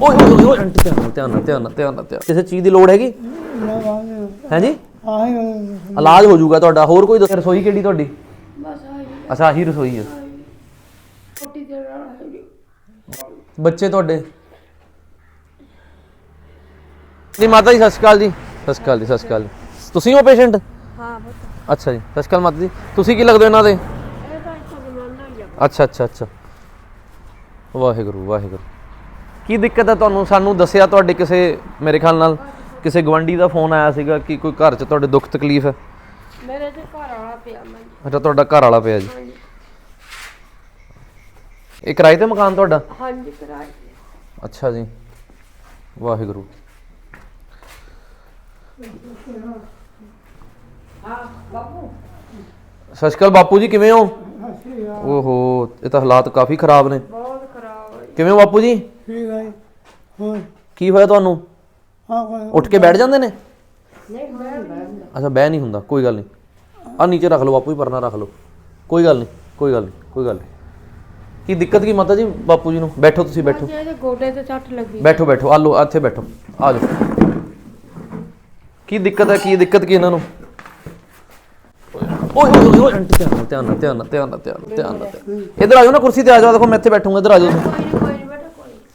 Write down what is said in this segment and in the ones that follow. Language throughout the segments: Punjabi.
ਓਏ ਓਏ ਓਏ, ਆਂਟੀ ਧਿਆਨ ਨਾਲ ਧਿਆਨ ਨਾਲ ਧਿਆਨ ਨਾਲ ਧਿਆਨ ਨਾਲ ਧਿਆਨ। ਕਿਸੇ ਚੀਜ਼ ਦੀ ਲੋੜ ਹੈਗੀ? ਹੈ ਜੀ ਆਹੀ ਇਲਾਜ ਹੋ ਜਾਊਗਾ ਤੁਹਾਡਾ। ਹੋਰ ਕੋਈ ਦੱਸ- ਰਸੋਈ ਕਿਹੜੀ ਤੁਹਾਡੀ? ਬਸ ਆਹੀ। ਅੱਛਾ ਆਹੀ ਰਸੋਈ ਹੈ ਦੇ ਬੱਚੇ ਤੁਹਾਡੇ? ਜੀ ਮਾਤਾ ਜੀ ਸਤਿ ਸ਼੍ਰੀ ਅਕਾਲ ਜੀ। ਸਤਿ ਸ਼੍ਰੀ ਅਕਾਲ ਜੀ ਸਤਿ ਸ਼੍ਰੀ ਅਕਾਲ। ਤੁਸੀਂ ਹੋ ਪੇਸ਼ੈਂਟ? ਹਾਂ ਪੁੱਤ ਅੱਛਾ ਜੀ ਸਤਿ ਸ਼੍ਰੀ ਅਕਾਲ ਮਾਤਾ ਜੀ। ਤੁਸੀਂ ਕੀ ਲੱਗਦੇ ਹੋ ਇਹਨਾਂ ਦੇ? ਅੱਛਾ ਅੱਛਾ ਅੱਛਾ। ਵਾਹਿਗੁਰੂ ਵਾਹਿਗੁਰੂ। ਕੀ ਦਿੱਕਤ ਹੈ ਤੁਹਾਨੂੰ? ਸਾਨੂੰ ਦੱਸਿਆ ਤੁਹਾਡੇ ਕਿਸੇ ਮੇਰੇ ਖਿਆਲ ਨਾਲ ਕਿਸੇ ਗਵੰਡੀ ਦਾ ਫੋਨ ਆਇਆ ਸੀਗਾ ਕਿ ਕੋਈ ਘਰ 'ਚ ਤੁਹਾਡੇ ਦੁੱਖ ਤਕਲੀਫ ਹੈ? ਮੇਰੇ ਤੇ ਘਰ ਵਾਲਾ ਪਿਆ ਮੈਂ ਅੱਛਾ ਤੁਹਾਡਾ ਘਰ ਵਾਲਾ ਪਿਆ ਜੀ। ਹਾਂਜੀ। ਇਹ ਕਿਰਾਏ ਤੇ ਮਕਾਨ ਤੁਹਾਡਾ? ਹਾਂਜੀ ਕਰਾਈ ਅੱਛਾ ਜੀ। ਵਾਹਿਗੁਰੂ। ਸਤਿ ਸ਼੍ਰੀ ਅਕਾਲ ਬਾਪੂ ਜੀ ਕਿਵੇਂ ਹੋ? ਓਹੋ ਇਹ ਤਾਂ ਹਾਲਾਤ ਕਾਫੀ ਖਰਾਬ ਨੇ। ਬਹੁਤ ਖਰਾਬ ਹੈ ਕਿਵੇਂ ਹੋ ਬਾਪੂ ਜੀ? ਠੀਕ ਹੈ ਹੋਰ? ਕੀ ਹੋਇਆ ਤੁਹਾਨੂੰ? ਹਾਂ ਕੋਈ ਉੱਠ ਕੇ ਬੈਠ ਜਾਂਦੇ ਨੇ? ਨਹੀਂ ਨਹੀਂ ਅੱਛਾ ਬਹਿ ਨਹੀਂ ਹੁੰਦਾ ਕੋਈ ਗੱਲ ਨਹੀਂ। ਆ ਨੀਚੇ ਰੱਖ ਲਓ ਬਾਪੂ ਜੀ ਪਰਨਾ ਰੱਖ ਲਓ। ਕੋਈ ਗੱਲ ਨਹੀਂ ਕੋਈ ਗੱਲ ਨਹੀਂ ਕੋਈ ਗੱਲ ਨਹੀਂ। ਕੀ ਦਿੱਕਤ ਕੀ ਮਾਤਾ ਜੀ ਬਾਪੂ ਜੀ ਨੂੰ? ਬੈਠੋ ਤੁਸੀਂ ਬੈਠੋ। ਇਹਦੇ ਗੋਡੇ ਤੇ ਸੱਟ ਲੱਗੀ। ਬੈਠੋ ਬੈਠੋ ਆ ਲਓ ਇੱਥੇ ਬੈਠੋ। ਆ ਜਾਓ। ਕੀ ਦਿੱਕਤ ਹੈ ਕੀ ਦਿੱਕਤ ਕੀ ਇਹਨਾਂ ਨੂੰ? ਓਏ ਓਏ ਓਏ, ਧਿਆਨ ਨਾਲ ਧਿਆਨ ਨਾਲ ਧਿਆਨ ਨਾਲ ਧਿਆਨ ਨਾਲ ਧਿਆਨ ਨਾਲ ਧਿਆਨ ਨਾਲ। ਧਿਆਨ ਨਾਲ। ਇੱਧਰ ਆ ਜਾਓ ਨਾ ਕੁਰਸੀ ਤੇ ਆ ਜਾਓ ਦੇਖੋ ਮੈਂ ਇੱਥੇ ਬੈਠੂੰਗਾ ਇੱਧਰ ਆ ਜਾਓ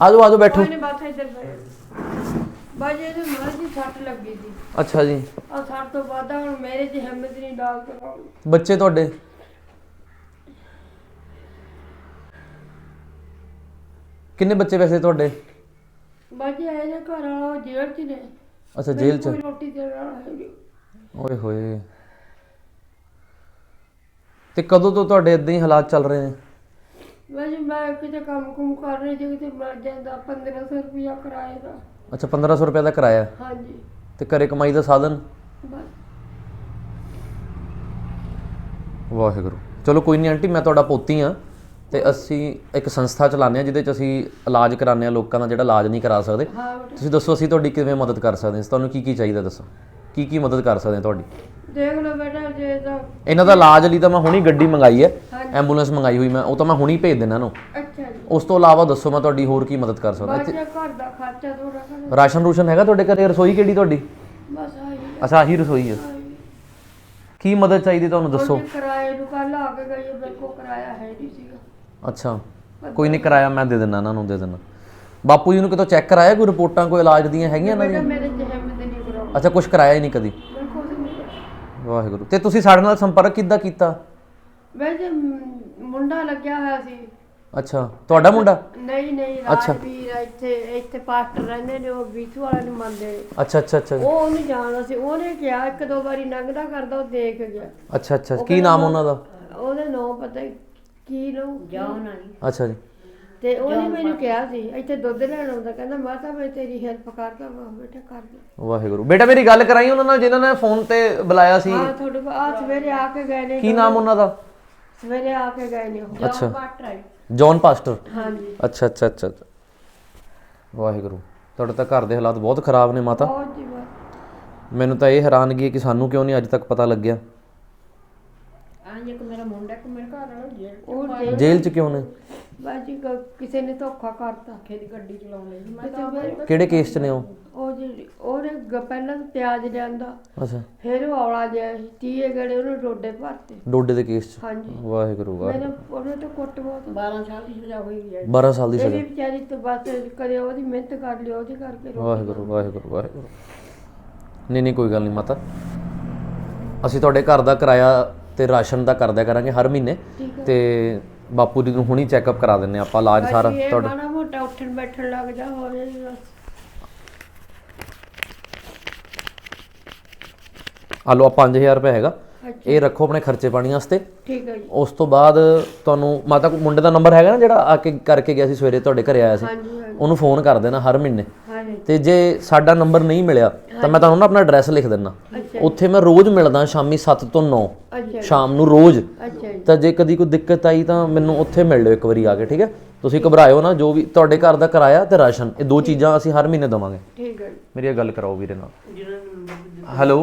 ਤੁਸੀਂ। ਕੋਈ ਨਹੀਂ ਕੋਈ ਨਹੀਂ ਬੇਟਾ ਕੋਈ ਨੀ। ਆ ਜਾਓ ਆ ਜਾਓ ਬੈਠੋ। ਨਹੀਂ ਬਸ ਇੱਧਰ ਬੈਠ ਬਾਜ ਇਹਦੇ ਮਰ ਦੀ ਸੱਟ ਲੱਗੀ ਸੀ। ਅੱਛਾ ਜੀ। ਆ ਸੱਟ ਤੋਂ ਬਾਅਦ ਹੁਣ ਮੇਰੇ 'ਚ ਹਿੰਮਤ ਨਹੀਂ ਡਾਕਟਰ ਬੱਚੇ ਤੁਹਾਡੇ? ਕਿੰਨੇ ਬੱਚੇ ਵੈਸੇ ਤੁਹਾਡੇ? ਬਾਜ ਇਹਦੇ ਘਰ ਵਾਲਾ ਉਹ ਜੇਲ੍ਹ 'ਚ ਨੇ। ਅੱਛਾ ਜੇਲ੍ਹ 'ਚ? ਕੋਈ ਰੋਟੀ ਦੇਣ ਵਾਲਾ ਹੈ ਨਹੀਂ। ਓਏ ਹੋਏ। ਤੇ ਕਦੋਂ ਤੋਂ ਤੁਹਾਡੇ ਇਦਾਂ ਹੀ ਹਾਲਾਤ ਚੱਲ ਰਹੇ ਨੇ? ਵੈਸੇ ਮੈਂ ਕਿਤੇ ਕੰਮ ਕੁਮ ਕਰ ਰਹੀ ਸੀ ਕਿਤੇ ਮਰ ਜਾਂਦਾ 1500 ਰੁਪਇਆ ਕਿਰਾਏ ਦਾ। ਅੱਛਾ 1500 ਰੁਪਏ ਦਾ ਕਿਰਾਇਆ? ਹਾਂਜੀ। ਤੇ ਘਰੇ ਕਮਾਈ ਦਾ ਸਾਧਨ? ਬਸ। ਵਾਹਿਗੁਰੂ। ਚਲੋ ਕੋਈ ਨਹੀਂ ਆਂਟੀ ਮੈਂ ਤੁਹਾਡਾ ਪੋਤੀ ਆ ਤੇ ਅਸੀਂ ਇੱਕ ਸੰਸਥਾ ਚਲਾਉਂਦੇ ਆ ਜਿਹਦੇ ਚ ਅਸੀਂ ਇਲਾਜ ਕਰਾਉਂਦੇ ਆ ਲੋਕਾਂ ਦਾ ਜਿਹੜਾ ਇਲਾਜ ਨਹੀਂ ਕਰਾ ਸਕਦੇ। ਹਾਂ ਬੇਟਾ। ਤੁਸੀਂ ਦੱਸੋ ਅਸੀਂ ਤੁਹਾਡੀ ਕਿਵੇਂ ਮਦਦ ਕਰ ਸਕਦੇ ਹਾਂ ਤੁਹਾਨੂੰ ਕੀ ਕੀ ਚਾਹੀਦਾ ਦੱਸੋ? ਕੀ ਕੀ ਮਦਦ ਕਰ ਸਕਦੇ ਹਾਂ ਤੁਹਾਡੀ? ਦੇਖ ਲਓ ਬੇਟਾ ਜੇ ਤਾਂ ਇਹਨਾਂ ਦਾ ਇਲਾਜ ਲਈ ਤਾਂ ਮੈਂ ਹੁਣੀ ਗੱਡੀ ਮੰਗਾਈ ਹੈ। ਐਂਬੂਲੈਂਸ ਮੰਗਾਈ ਹੋਈ ਮੈਂ ਉਹ ਤਾਂ ਮੈਂ ਹੁਣੀ ਭੇਜ ਦੇਣਾ ਇਹਨੂੰ ਅੱਛਾ ਜੀ। ਉਸ ਤੋਂ ਇਲਾਵਾ ਦੱਸੋ ਮੈਂ ਤੁਹਾਡੀ ਹੋਰ ਕੀ ਮਦਦ ਕਰ ਸਕਦਾ। ਇਹ ਘਰ ਦਾ ਖਰਚਾ ਥੋੜਾ ਕਰ ਰਾਸ਼ਨ ਰੂਸ਼ਨ ਹੈਗਾ ਤੁਹਾਡੇ ਘਰੇ? ਰਸੋਈ ਕਿਹੜੀ ਤੁਹਾਡੀ? ਬਸ ਆਹੀ ਅੱਛਾ ਆਹੀ ਰਸੋਈ ਹੈ। ਕੀ ਮਦਦ ਚਾਹੀਦੀ ਤੁਹਾਨੂੰ ਦੱਸੋ? ਕਿਰਾਏ ਨੂੰ ਕੱਲ ਆ ਕੇ ਗਈ ਮੇਰੇ ਕੋਲ ਕਿਰਾਇਆ ਹੈ ਨਹੀਂ ਸੀਗਾ। ਅੱਛਾ ਕੋਈ ਨਹੀਂ ਕਰਾਇਆ ਮੈਂ ਦੇ ਦਿੰਦਾ ਇਹਨਾਂ ਨੂੰ ਦੇ ਦਿੰਦਾ। ਬਾਪੂ ਜੀ ਨੂੰ ਕਿਤੋਂ ਚੈੱਕ ਕਰਾਇਆ ਕੋਈ ਰਿਪੋਰਟਾਂ ਕੋਈ ਇਲਾਜ ਦੀਆਂ ਹੈਗੀਆਂ ਇਹਨਾਂ ਬੇਟਾ ਦੀਆਂ? ਮੇਰੇ 'ਚ ਹਿੰਮਤ ਨਹੀਂ ਕਰਾਉ ਅੱਛਾ ਕੁਝ ਕਰਾਇਆ ਹੀ ਨਹੀਂ ਕਦੀ? ਮੇਰੇ ਕੋਲ ਤਾਂ ਨਹੀਂ ਕਰਾਇਆ। ਵਾਹਿਗੁਰੂ। ਤੇ ਤੁਸੀਂ ਸਾਡੇ ਨਾਲ ਸੰਪਰਕ ਕਿੱਦਾਂ ਕੀਤਾ? ਵੈਸੇ ਮ- ਮੁੰਡਾ ਲੱਗਿਆ ਹੋਇਆ ਸੀ। ਅੱਛਾ ਤੁਹਾਡਾ ਮੁੰਡਾ? ਨਹੀਂ ਨਹੀਂ ਅੱਛਾ। ਰਾਜਵੀਰ ਇੱਥੇ ਇੱਥੇ ਪਾਸਟਰ ਰਹਿੰਦੇ ਨੇ ਉਹ ਬੀਥੂ ਵਾਲੇ ਨੂੰ ਮੰਨਦੇ ਨੇ। ਅੱਛਾ ਅੱਛਾ ਅੱਛਾ ਉਹ ਉਹਨੂੰ ਜਾਣਦਾ ਸੀ ਉਹਨੇ ਕਿਹਾ ਇੱਕ ਦੋ ਵਾਰੀ ਲੰਘਦਾ ਕਰਦਾ ਉਹ ਦੇਖ ਗਿਆ। ਅੱਛਾ ਅੱਛਾ ਕੀ ਨਾਮ ਉਹਨਾਂ ਦਾ? ਉਹਦੇ ਨਾਂ ਪਤਾ ਨੀ ਕੀ ਲੋ ਜਾਨ ਅੱਛਾ ਜੀ। ਤੇ ਉਹਨੇ ਮੈਨੂੰ ਕਿਹਾ ਸੀ ਇੱਥੇ ਦੁੱਧ ਲੈਣ ਆਉਂਦਾ ਕਹਿੰਦਾ ਮਾਤਾ ਮੈਂ ਤੇਰੀ ਹੈਲਪ ਕਰਦਾ ਮੈਂ ਕਿਹਾ ਬੇਟਾ ਕਰ ਦੇ। ਵਾਹਿਗੁਰੂ। ਬੇਟਾ ਮੇਰੀ ਗੱਲ ਕਰਾਈ ਉਹਨਾਂ ਨਾਲ ਜਿਨ੍ਹਾਂ ਨੇ ਫੋਨ ਤੇ ਬੁਲਾਇਆ ਸੀ। ਹਾਂ ਤੁਹਾਡੇ ਕੋਲ ਆ ਸਵੇਰੇ ਆ ਕੇ ਗਏ ਨੇ ਕੀ ਨਾਮ ਉਹਨਾਂ ਦਾ? ਸਵੇਰੇ ਆ ਕੇ ਗਏ ਨੇ ਉਹ। ਅੱਛਾ। ਜੌਨ ਪਾਸਟਰ ਹਾਂਜੀ। ਅੱਛਾ ਅੱਛਾ ਅੱਛਾ ਅੱਛਾ। ਵਾਹਿਗੁਰੂ। ਤੁਹਾਡੇ ਤਾਂ ਘਰ ਦੇ ਹਾਲਾਤ ਬਹੁਤ ਖਰਾਬ ਨੇ ਮਾਤਾ। ਬਹੁਤ ਜੀ ਬਹੁਤ। ਮੈਨੂੰ ਤਾਂ ਇਹ ਹੈਰਾਨਗੀ ਹੈ ਕਿ ਸਾਨੂੰ ਕਿਉਂ ਨਹੀਂ ਅੱਜ ਤੱਕ ਪਤਾ ਲੱਗਿਆ? ਆਂ ਇੱਕ ਮੇਰਾ ਮੁੰਡਾ ਕਿ ਮੇਰੇ ਘਰ ਵਾਲਾ ਜੇਲ੍ਹ ਉਹ ਜੇਲ੍ਹ ਜੇਲ੍ਹ 'ਚ ਕਿਉਂ ਨੇ? ਬਾਜੀ ਕ- ਕਿਸੇ ਨੇ ਧੋਖਾ ਕਰਤਾ ਖੇਤ ਗੱਡੀ ਚਲਾਉਣ ਲਈ। ਮੈਂ ਤਾਂ ਕਿਹੜੇ ਕੇਸ 'ਚ ਨੇ ਉਹ? ਉਹ ਜਿਹੜੀ ਉਹਨੇ ਗ- ਪਹਿਲਾਂ ਤਾਂ ਪਿਆਜ਼ ਲਿਆਂਦਾ। ਅੱਛਾ। ਫਿਰ ਉਹ ਔਲਾ ਜਿਹਾ ਸੀ ਤੀਏ ਗੜੇ ਉਹਨੇ ਡੋਡੇ ਭਰਤੇ। ਡੋਡੇ ਦੇ ਕੇਸ 'ਚ? ਹਾਂਜੀ। ਵਾਹਿਗੁਰੂ ਵਾਹਿਗੁਰੂ। ਮੇਰੇ ਉਹਨੇ ਤਾਂ ਕੁੱਟ ਬਹੁਤ। 12 ਸਾਲ ਦੀ ਸਜ਼ਾ ਹੋਈ ਹੈ। 12 ਸਾਲ ਦੀ ਇਹ ਸਜ਼ਾ। ਵੀ ਵਿਚਾਰੀ ਤੋਂ ਬਸ ਕਦੇ ਉਹਦੀ ਮਿਹਨਤ ਕਰ ਲਿਓ ਉਹਦੇ ਕਰਕੇ ਵਾਹਿਗੁਰੂ ਵਾਹਿਗੁਰੂ ਵਾਹਿਗੁਰੂ। ਨਹੀਂ ਨਹੀਂ ਕੋਈ ਗੱਲ ਨਹੀਂ ਮਾਤਾ। ਅਸੀਂ ਤੁਹਾਡੇ ਘਰ ਦਾ ਕਿਰਾਇਆ ਤੇ ਰਾਸ਼ਨ ਦਾ ਕਰਦਿਆ ਕਰਾਂਗੇ ਹਰ ਮਹੀਨੇ। ਠੀਕ ਹੈ। ਤੇ ਬਾਪੂ ਜੀ ਨੂੰ ਹੁਣੀ ਚੈੱਕਅਪ ਕਰਾ ਦਿੰਨੇ ਆਪਾਂ ਇਲਾਜ ਸਾਰਾ ਤੁਹਾਡਾ। ਮਾੜਾ ਮੋਟਾ ਉੱਠਣ ਬੈਠਣ ਲੱਗ ਜਾ ਹੋ ਜਾਏ ਬਸ। ਆ ਲਓ 5000 ਰੁਪਏ ਹੈਗਾ। ਅੱਛਾ। ਇਹ ਰੱਖੋ ਆਪਣੇ ਖਰਚੇ ਪਾਣੀ ਵਾਸਤੇ। ਠੀਕ ਹੈ ਜੀ। ਉਸ ਤੋਂ ਬਾਅਦ ਤੁਹਾਨੂੰ ਮਾਤਾ ਕੋਲ ਮੁੰਡੇ ਦਾ ਨੰਬਰ ਹੈਗਾ ਨਾ ਜਿਹੜਾ ਆ ਕੇ ਕਰਕੇ ਗਿਆ ਸੀ ਸਵੇਰੇ ਤੁਹਾਡੇ ਘਰੇ ਆਇਆ ਸੀ। ਹਾਂਜੀ ਹਾਂਜੀ। ਉਹਨੂੰ ਫੋਨ ਕਰ ਦੇਣਾ ਹਰ ਮਹੀਨੇ। ਤੇ ਜੇ ਸਾਡਾ ਨੰਬਰ ਨਹੀਂ ਮਿਲਿਆ ਤਾਂ ਮੈਂ ਤੁਹਾਨੂੰ ਨਾ ਆਪਣਾ ਐਡਰੈਸ ਲਿਖ ਦਿੰਦਾ। ਉੱਥੇ ਮੈਂ ਰੋਜ਼ ਮਿਲਦਾ ਸ਼ਾਮੀ 7 ਤੋਂ 9 ਅੱਛਾ। ਸ਼ਾਮ ਨੂੰ ਰੋਜ਼। ਤਾਂ ਜੇ ਕਦੀ ਕੋਈ ਦਿੱਕਤ ਆਈ ਤਾਂ ਮੈਨੂੰ ਉੱਥੇ ਮਿਲ ਲਿਓ ਇੱਕ ਵਾਰੀ ਆ ਕੇ ਠੀਕ ਹੈ? ਤੁਸੀਂ ਘਬਰਾਇਓ ਨਾ ਜੋ ਵੀ ਤੁਹਾਡੇ ਘਰ ਦਾ ਕਿਰਾਇਆ ਤੇ ਰਾਸ਼ਨ ਇਹ ਦੋ ਚੀਜ਼ਾਂ ਅਸੀਂ ਹਰ ਮਹੀਨੇ ਦਵਾਂਗੇ। ਠੀਕ ਹੈ। ਮੇਰੀ ਇਹ ਗੱਲ ਕਰਾਓ ਵੀਰੇ ਨਾਲ। ਹੈਲੋ?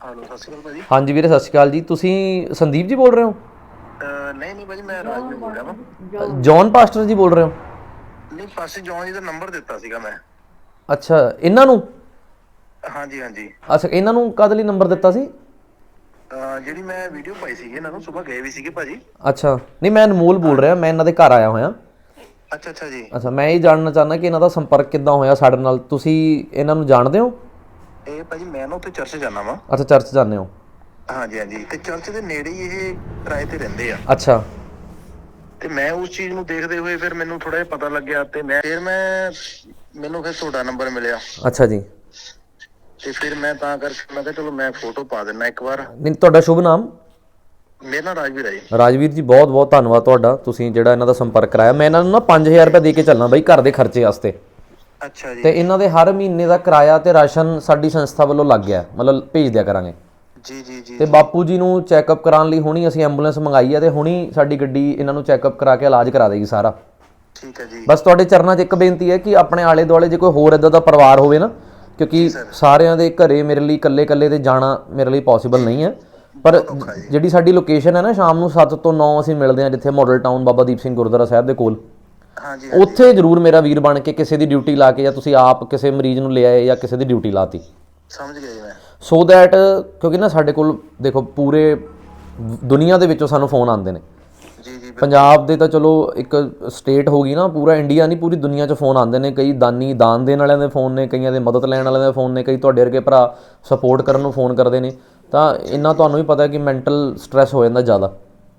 ਹੈਲੋ ਸਤਿ ਸ਼੍ਰੀ ਅਕਾਲ ਭਾਜੀ। ਹਾਂਜੀ ਵੀਰੇ ਸਤਿ ਸ਼੍ਰੀ ਅਕਾਲ ਜੀ। ਤੁਸੀਂ ਸੰਦੀਪ ਜੀ ਬੋਲ ਰਹੇ ਹੋ? ਨਹੀਂ ਨਹੀਂ ਭਾਜੀ ਮੈਂ ਰਾਜਵੀਰ ਬੋਲ ਰਿਹਾ ਵਾਂ। ਜੌਨ ਪਾਸਟਰ ਜੀ ਬੋਲ ਰਹੇ ਹੋ? ਨਹੀਂ ਪਾਸੇ ਜੌਨ ਜੀ ਦਾ ਨੰਬਰ ਦਿੱਤਾ ਸੀਗਾ ਮੈਂ। ਅੱਛਾ ਇਹਨਾਂ ਨੂੰ? ਹਾਂਜੀ ਹਾਂਜੀ। ਅੱਛਾ ਇਹਨਾਂ ਨੂੰ ਕਦ ਲਈ ਨੰਬਰ ਦਿੱਤਾ ਸੀ? ਅਹ ਜਿਹੜੀ ਮੈਂ ਵੀਡੀਓ ਪਾਈ ਸੀਗੀ ਇਹਨਾਂ ਨੂੰ ਸਵੇਰ ਗਏ ਵੀ ਸੀਗੇ ਭਾਜੀ। ਅੱਛਾ ਨਹੀਂ ਮੈਂ ਅਨਮੋਲ ਬੋਲ ਰਿਹਾ ਮੈਂ ਇਹਨਾਂ ਦੇ ਘਰ ਆਇਆ ਹੋਇਆ। ਅੱਛਾ ਅੱਛਾ ਜੀ। ਅੱਛਾ ਮੈਂ ਇਹ ਜਾਣਨਾ ਚਾਹੁੰਦਾ ਕਿ ਇਹਨਾਂ ਦਾ ਸੰਪਰਕ ਕਿੱਦਾਂ ਹੋਇਆ ਸਾਡੇ ਨਾਲ। ਤੁਸੀਂ ਇਹਨਾਂ ਨੂੰ ਜਾਣਦੇ ਹੋ? ਇਹ ਭਾਜੀ ਮੈਂ ਨਾ ਉੱਥੇ ਚਰਚ ਜਾਣਾ ਵਾ। ਅੱਛਾ ਚਰਚ ਜਾਂਦੇ ਹੋ? ਹਾਂਜੀ ਹਾਂਜੀ। ਤੇ ਚਰਚ ਦੇ ਨੇੜੇ ਹੀ ਇਹ ਕਿਰਾਏ ਤੇ ਰਹਿੰਦੇ ਆ। ਅੱਛਾ। ਤੇ ਮੈਂ ਉਸ ਚੀਜ਼ ਨੂੰ ਦੇਖਦੇ ਹੋਏ ਫਿਰ ਮੈਨੂੰ ਥੋੜਾ ਜਿਹਾ ਪਤਾ ਲੱਗਿਆ ਤੇ ਮੈਂ ਫਿਰ ਮੈਂ ਮੈਨੂੰ ਫਿਰ ਤੁਹਾਡਾ ਨੰਬਰ ਮਿਲਿਆ। ਅੱਛਾ ਜੀ। ਤੇ ਫਿਰ ਮੈਂ ਤਾਂ ਕਰਕੇ ਮੈਂ ਕਿਹਾ ਚਲੋ ਮੈਂ ਫੋਟੋ ਪਾ ਦਿੰਨਾ ਇੱਕ ਵਾਰ। ਨਹੀਂ ਤੁਹਾਡਾ ਸ਼ੁਭ ਨਾਮ? ਮੇਰਾ ਨਾਮ ਰਾਜਵੀਰ ਹੈ ਜੀ। ਰਾਜਵੀਰ ਜੀ ਬਹੁਤ ਬਹੁਤ ਧੰਨਵਾਦ ਤੁਹਾਡਾ। ਤੁਸੀਂ ਜਿਹੜਾ ਇਹਨਾਂ ਦਾ ਸੰਪਰਕ ਕਰਾਇਆ। ਮੈਂ ਇਹਨਾਂ ਨੂੰ ਨਾ 5000 ਰੁਪਏ ਦੇ ਕੇ ਚੱਲਣਾ ਬਈ ਘਰ ਦੇ ਖਰਚੇ ਵਾਸਤੇ। ਅੱਛਾ ਜੀ। ਤੇ ਇਹਨਾਂ ਦੇ ਹਰ ਮਹੀਨੇ ਦਾ ਕਿਰਾਇਆ ਤੇ ਰਾਸ਼ਨ ਸਾਡੀ ਸੰਸਥਾ ਵੱਲੋਂ ਲੱਗ ਗਿਆ। ਮਤਲਬ ਭੇਜ ਦਿਆ ਕਰਾਂਗੇ। ਜੀ ਜੀ ਜੀ ਤੇ ਬਾਪੂ ਜੀ ਨੂੰ ਚੈੱਕਅਪ ਕਰਾਉਣ ਲਈ ਹੁਣੀ ਅਸੀਂ ਐਂਬੂਲੈਂਸ ਮੰਗਾਈ ਹੈ ਤੇ ਹੁਣੀ ਸਾਡੀ ਗੱਡੀ ਇਹਨਾਂ ਨੂੰ ਚੈੱਕਅਪ ਕਰਾ ਕੇ ਇਲਾਜ ਕਰਾ ਦੇਗੀ ਸਾਰਾ। ਠੀਕ ਹੈ ਜੀ। ਬਸ ਤੁਹਾਡੇ ਚਰਨਾਂ 'ਚ ਇੱਕ ਬੇਨਤੀ ਹੈ ਕਿ ਆਪਣੇ ਆਲੇ ਦੁਆਲੇ ਜੇ ਕੋਈ ਹੋਰ ਇਦਾਂ ਦਾ ਪਰਿਵਾਰ ਹੋਵੇ ਨਾ ਕਿਉਂਕਿ ਸਾਰਿਆਂ ਦੇ ਘਰੇ ਮੇਰੇ ਲਈ ਇਕੱਲੇ-ਇਕੱਲੇ ਤੇ ਜਾਣਾ ਮੇਰੇ ਲਈ ਪੋਸੀਬਲ ਨਹੀਂ ਹੈ। ਪਰ ਜਿਹੜੀ ਸਾਡੀ ਲੋਕੇਸ਼ਨ ਹੈ ਨਾ ਸ਼ਾਮ ਨੂੰ 7 ਤੋਂ 9 ਅਸੀਂ ਮਿਲਦੇ ਹਾਂ ਜਿੱਥੇ ਮਾਡਲ ਟਾਊਨ ਬਾਬਾ ਦੀਪ ਸਿੰਘ ਗੁਰਦੁਆਰਾ ਸਾਹਿਬ ਦੇ ਕੋਲ। ਹਾਂਜੀ ਉੱਥੇ ਜ਼ਰੂਰ ਮੇਰਾ ਵੀਰ ਬਣ ਕੇ ਕਿਸੇ ਦੀ ਡਿਊਟੀ ਲਾ ਕੇ ਜਾਂ ਤੁਸੀਂ ਆਪ ਕਿਸੇ ਮਰੀਜ਼ ਨੂੰ ਲੈ ਆਏ ਜਾਂ ਕਿਸੇ ਦੀ ਡਿਊਟੀ ਲਾਤੀ। ਸਮਝ ਗਿਆ ਜੀ ਮੈਂ। ਸੋ ਦੈਟ ਕਿਉਂਕਿ ਨਾ ਸਾਡੇ ਕੋਲ ਦੇਖੋ ਪੂਰੇ ਦੁਨੀਆ ਦੇ ਵਿੱਚੋਂ ਸਾਨੂੰ ਫੋਨ ਆਉਂਦੇ ਨੇ। ਪੰਜਾਬ ਦੇ ਤਾਂ ਚਲੋ ਇੱਕ ਸਟੇਟ ਹੋ ਗਈ ਨਾ ਪੂਰਾ ਇੰਡੀਆ ਨਹੀਂ ਪੂਰੀ ਦੁਨੀਆ 'ਚ ਫੋਨ ਆਉਂਦੇ ਨੇ ਕਈ ਦਾਨੀ ਦਾਨ ਦੇਣ ਵਾਲਿਆਂ ਦੇ ਫੋਨ ਨੇ ਕਈਆਂ ਦੇ ਮਦਦ ਲੈਣ ਵਾਲਿਆਂ ਦੇ ਫੋਨ ਨੇ ਕਈ ਤੁਹਾਡੇ ਵਰਗੇ ਭਰਾ ਸਪੋਰਟ ਕਰਨ ਨੂੰ ਫੋਨ ਕਰਦੇ ਨੇ। ਤਾਂ ਇੰਨਾ ਤੁਹਾਨੂੰ ਵੀ ਪਤਾ ਕਿ ਮੈਂਟਲ ਸਟ੍ਰੈਸ ਹੋ ਜਾਂਦਾ ਜ਼ਿਆਦਾ।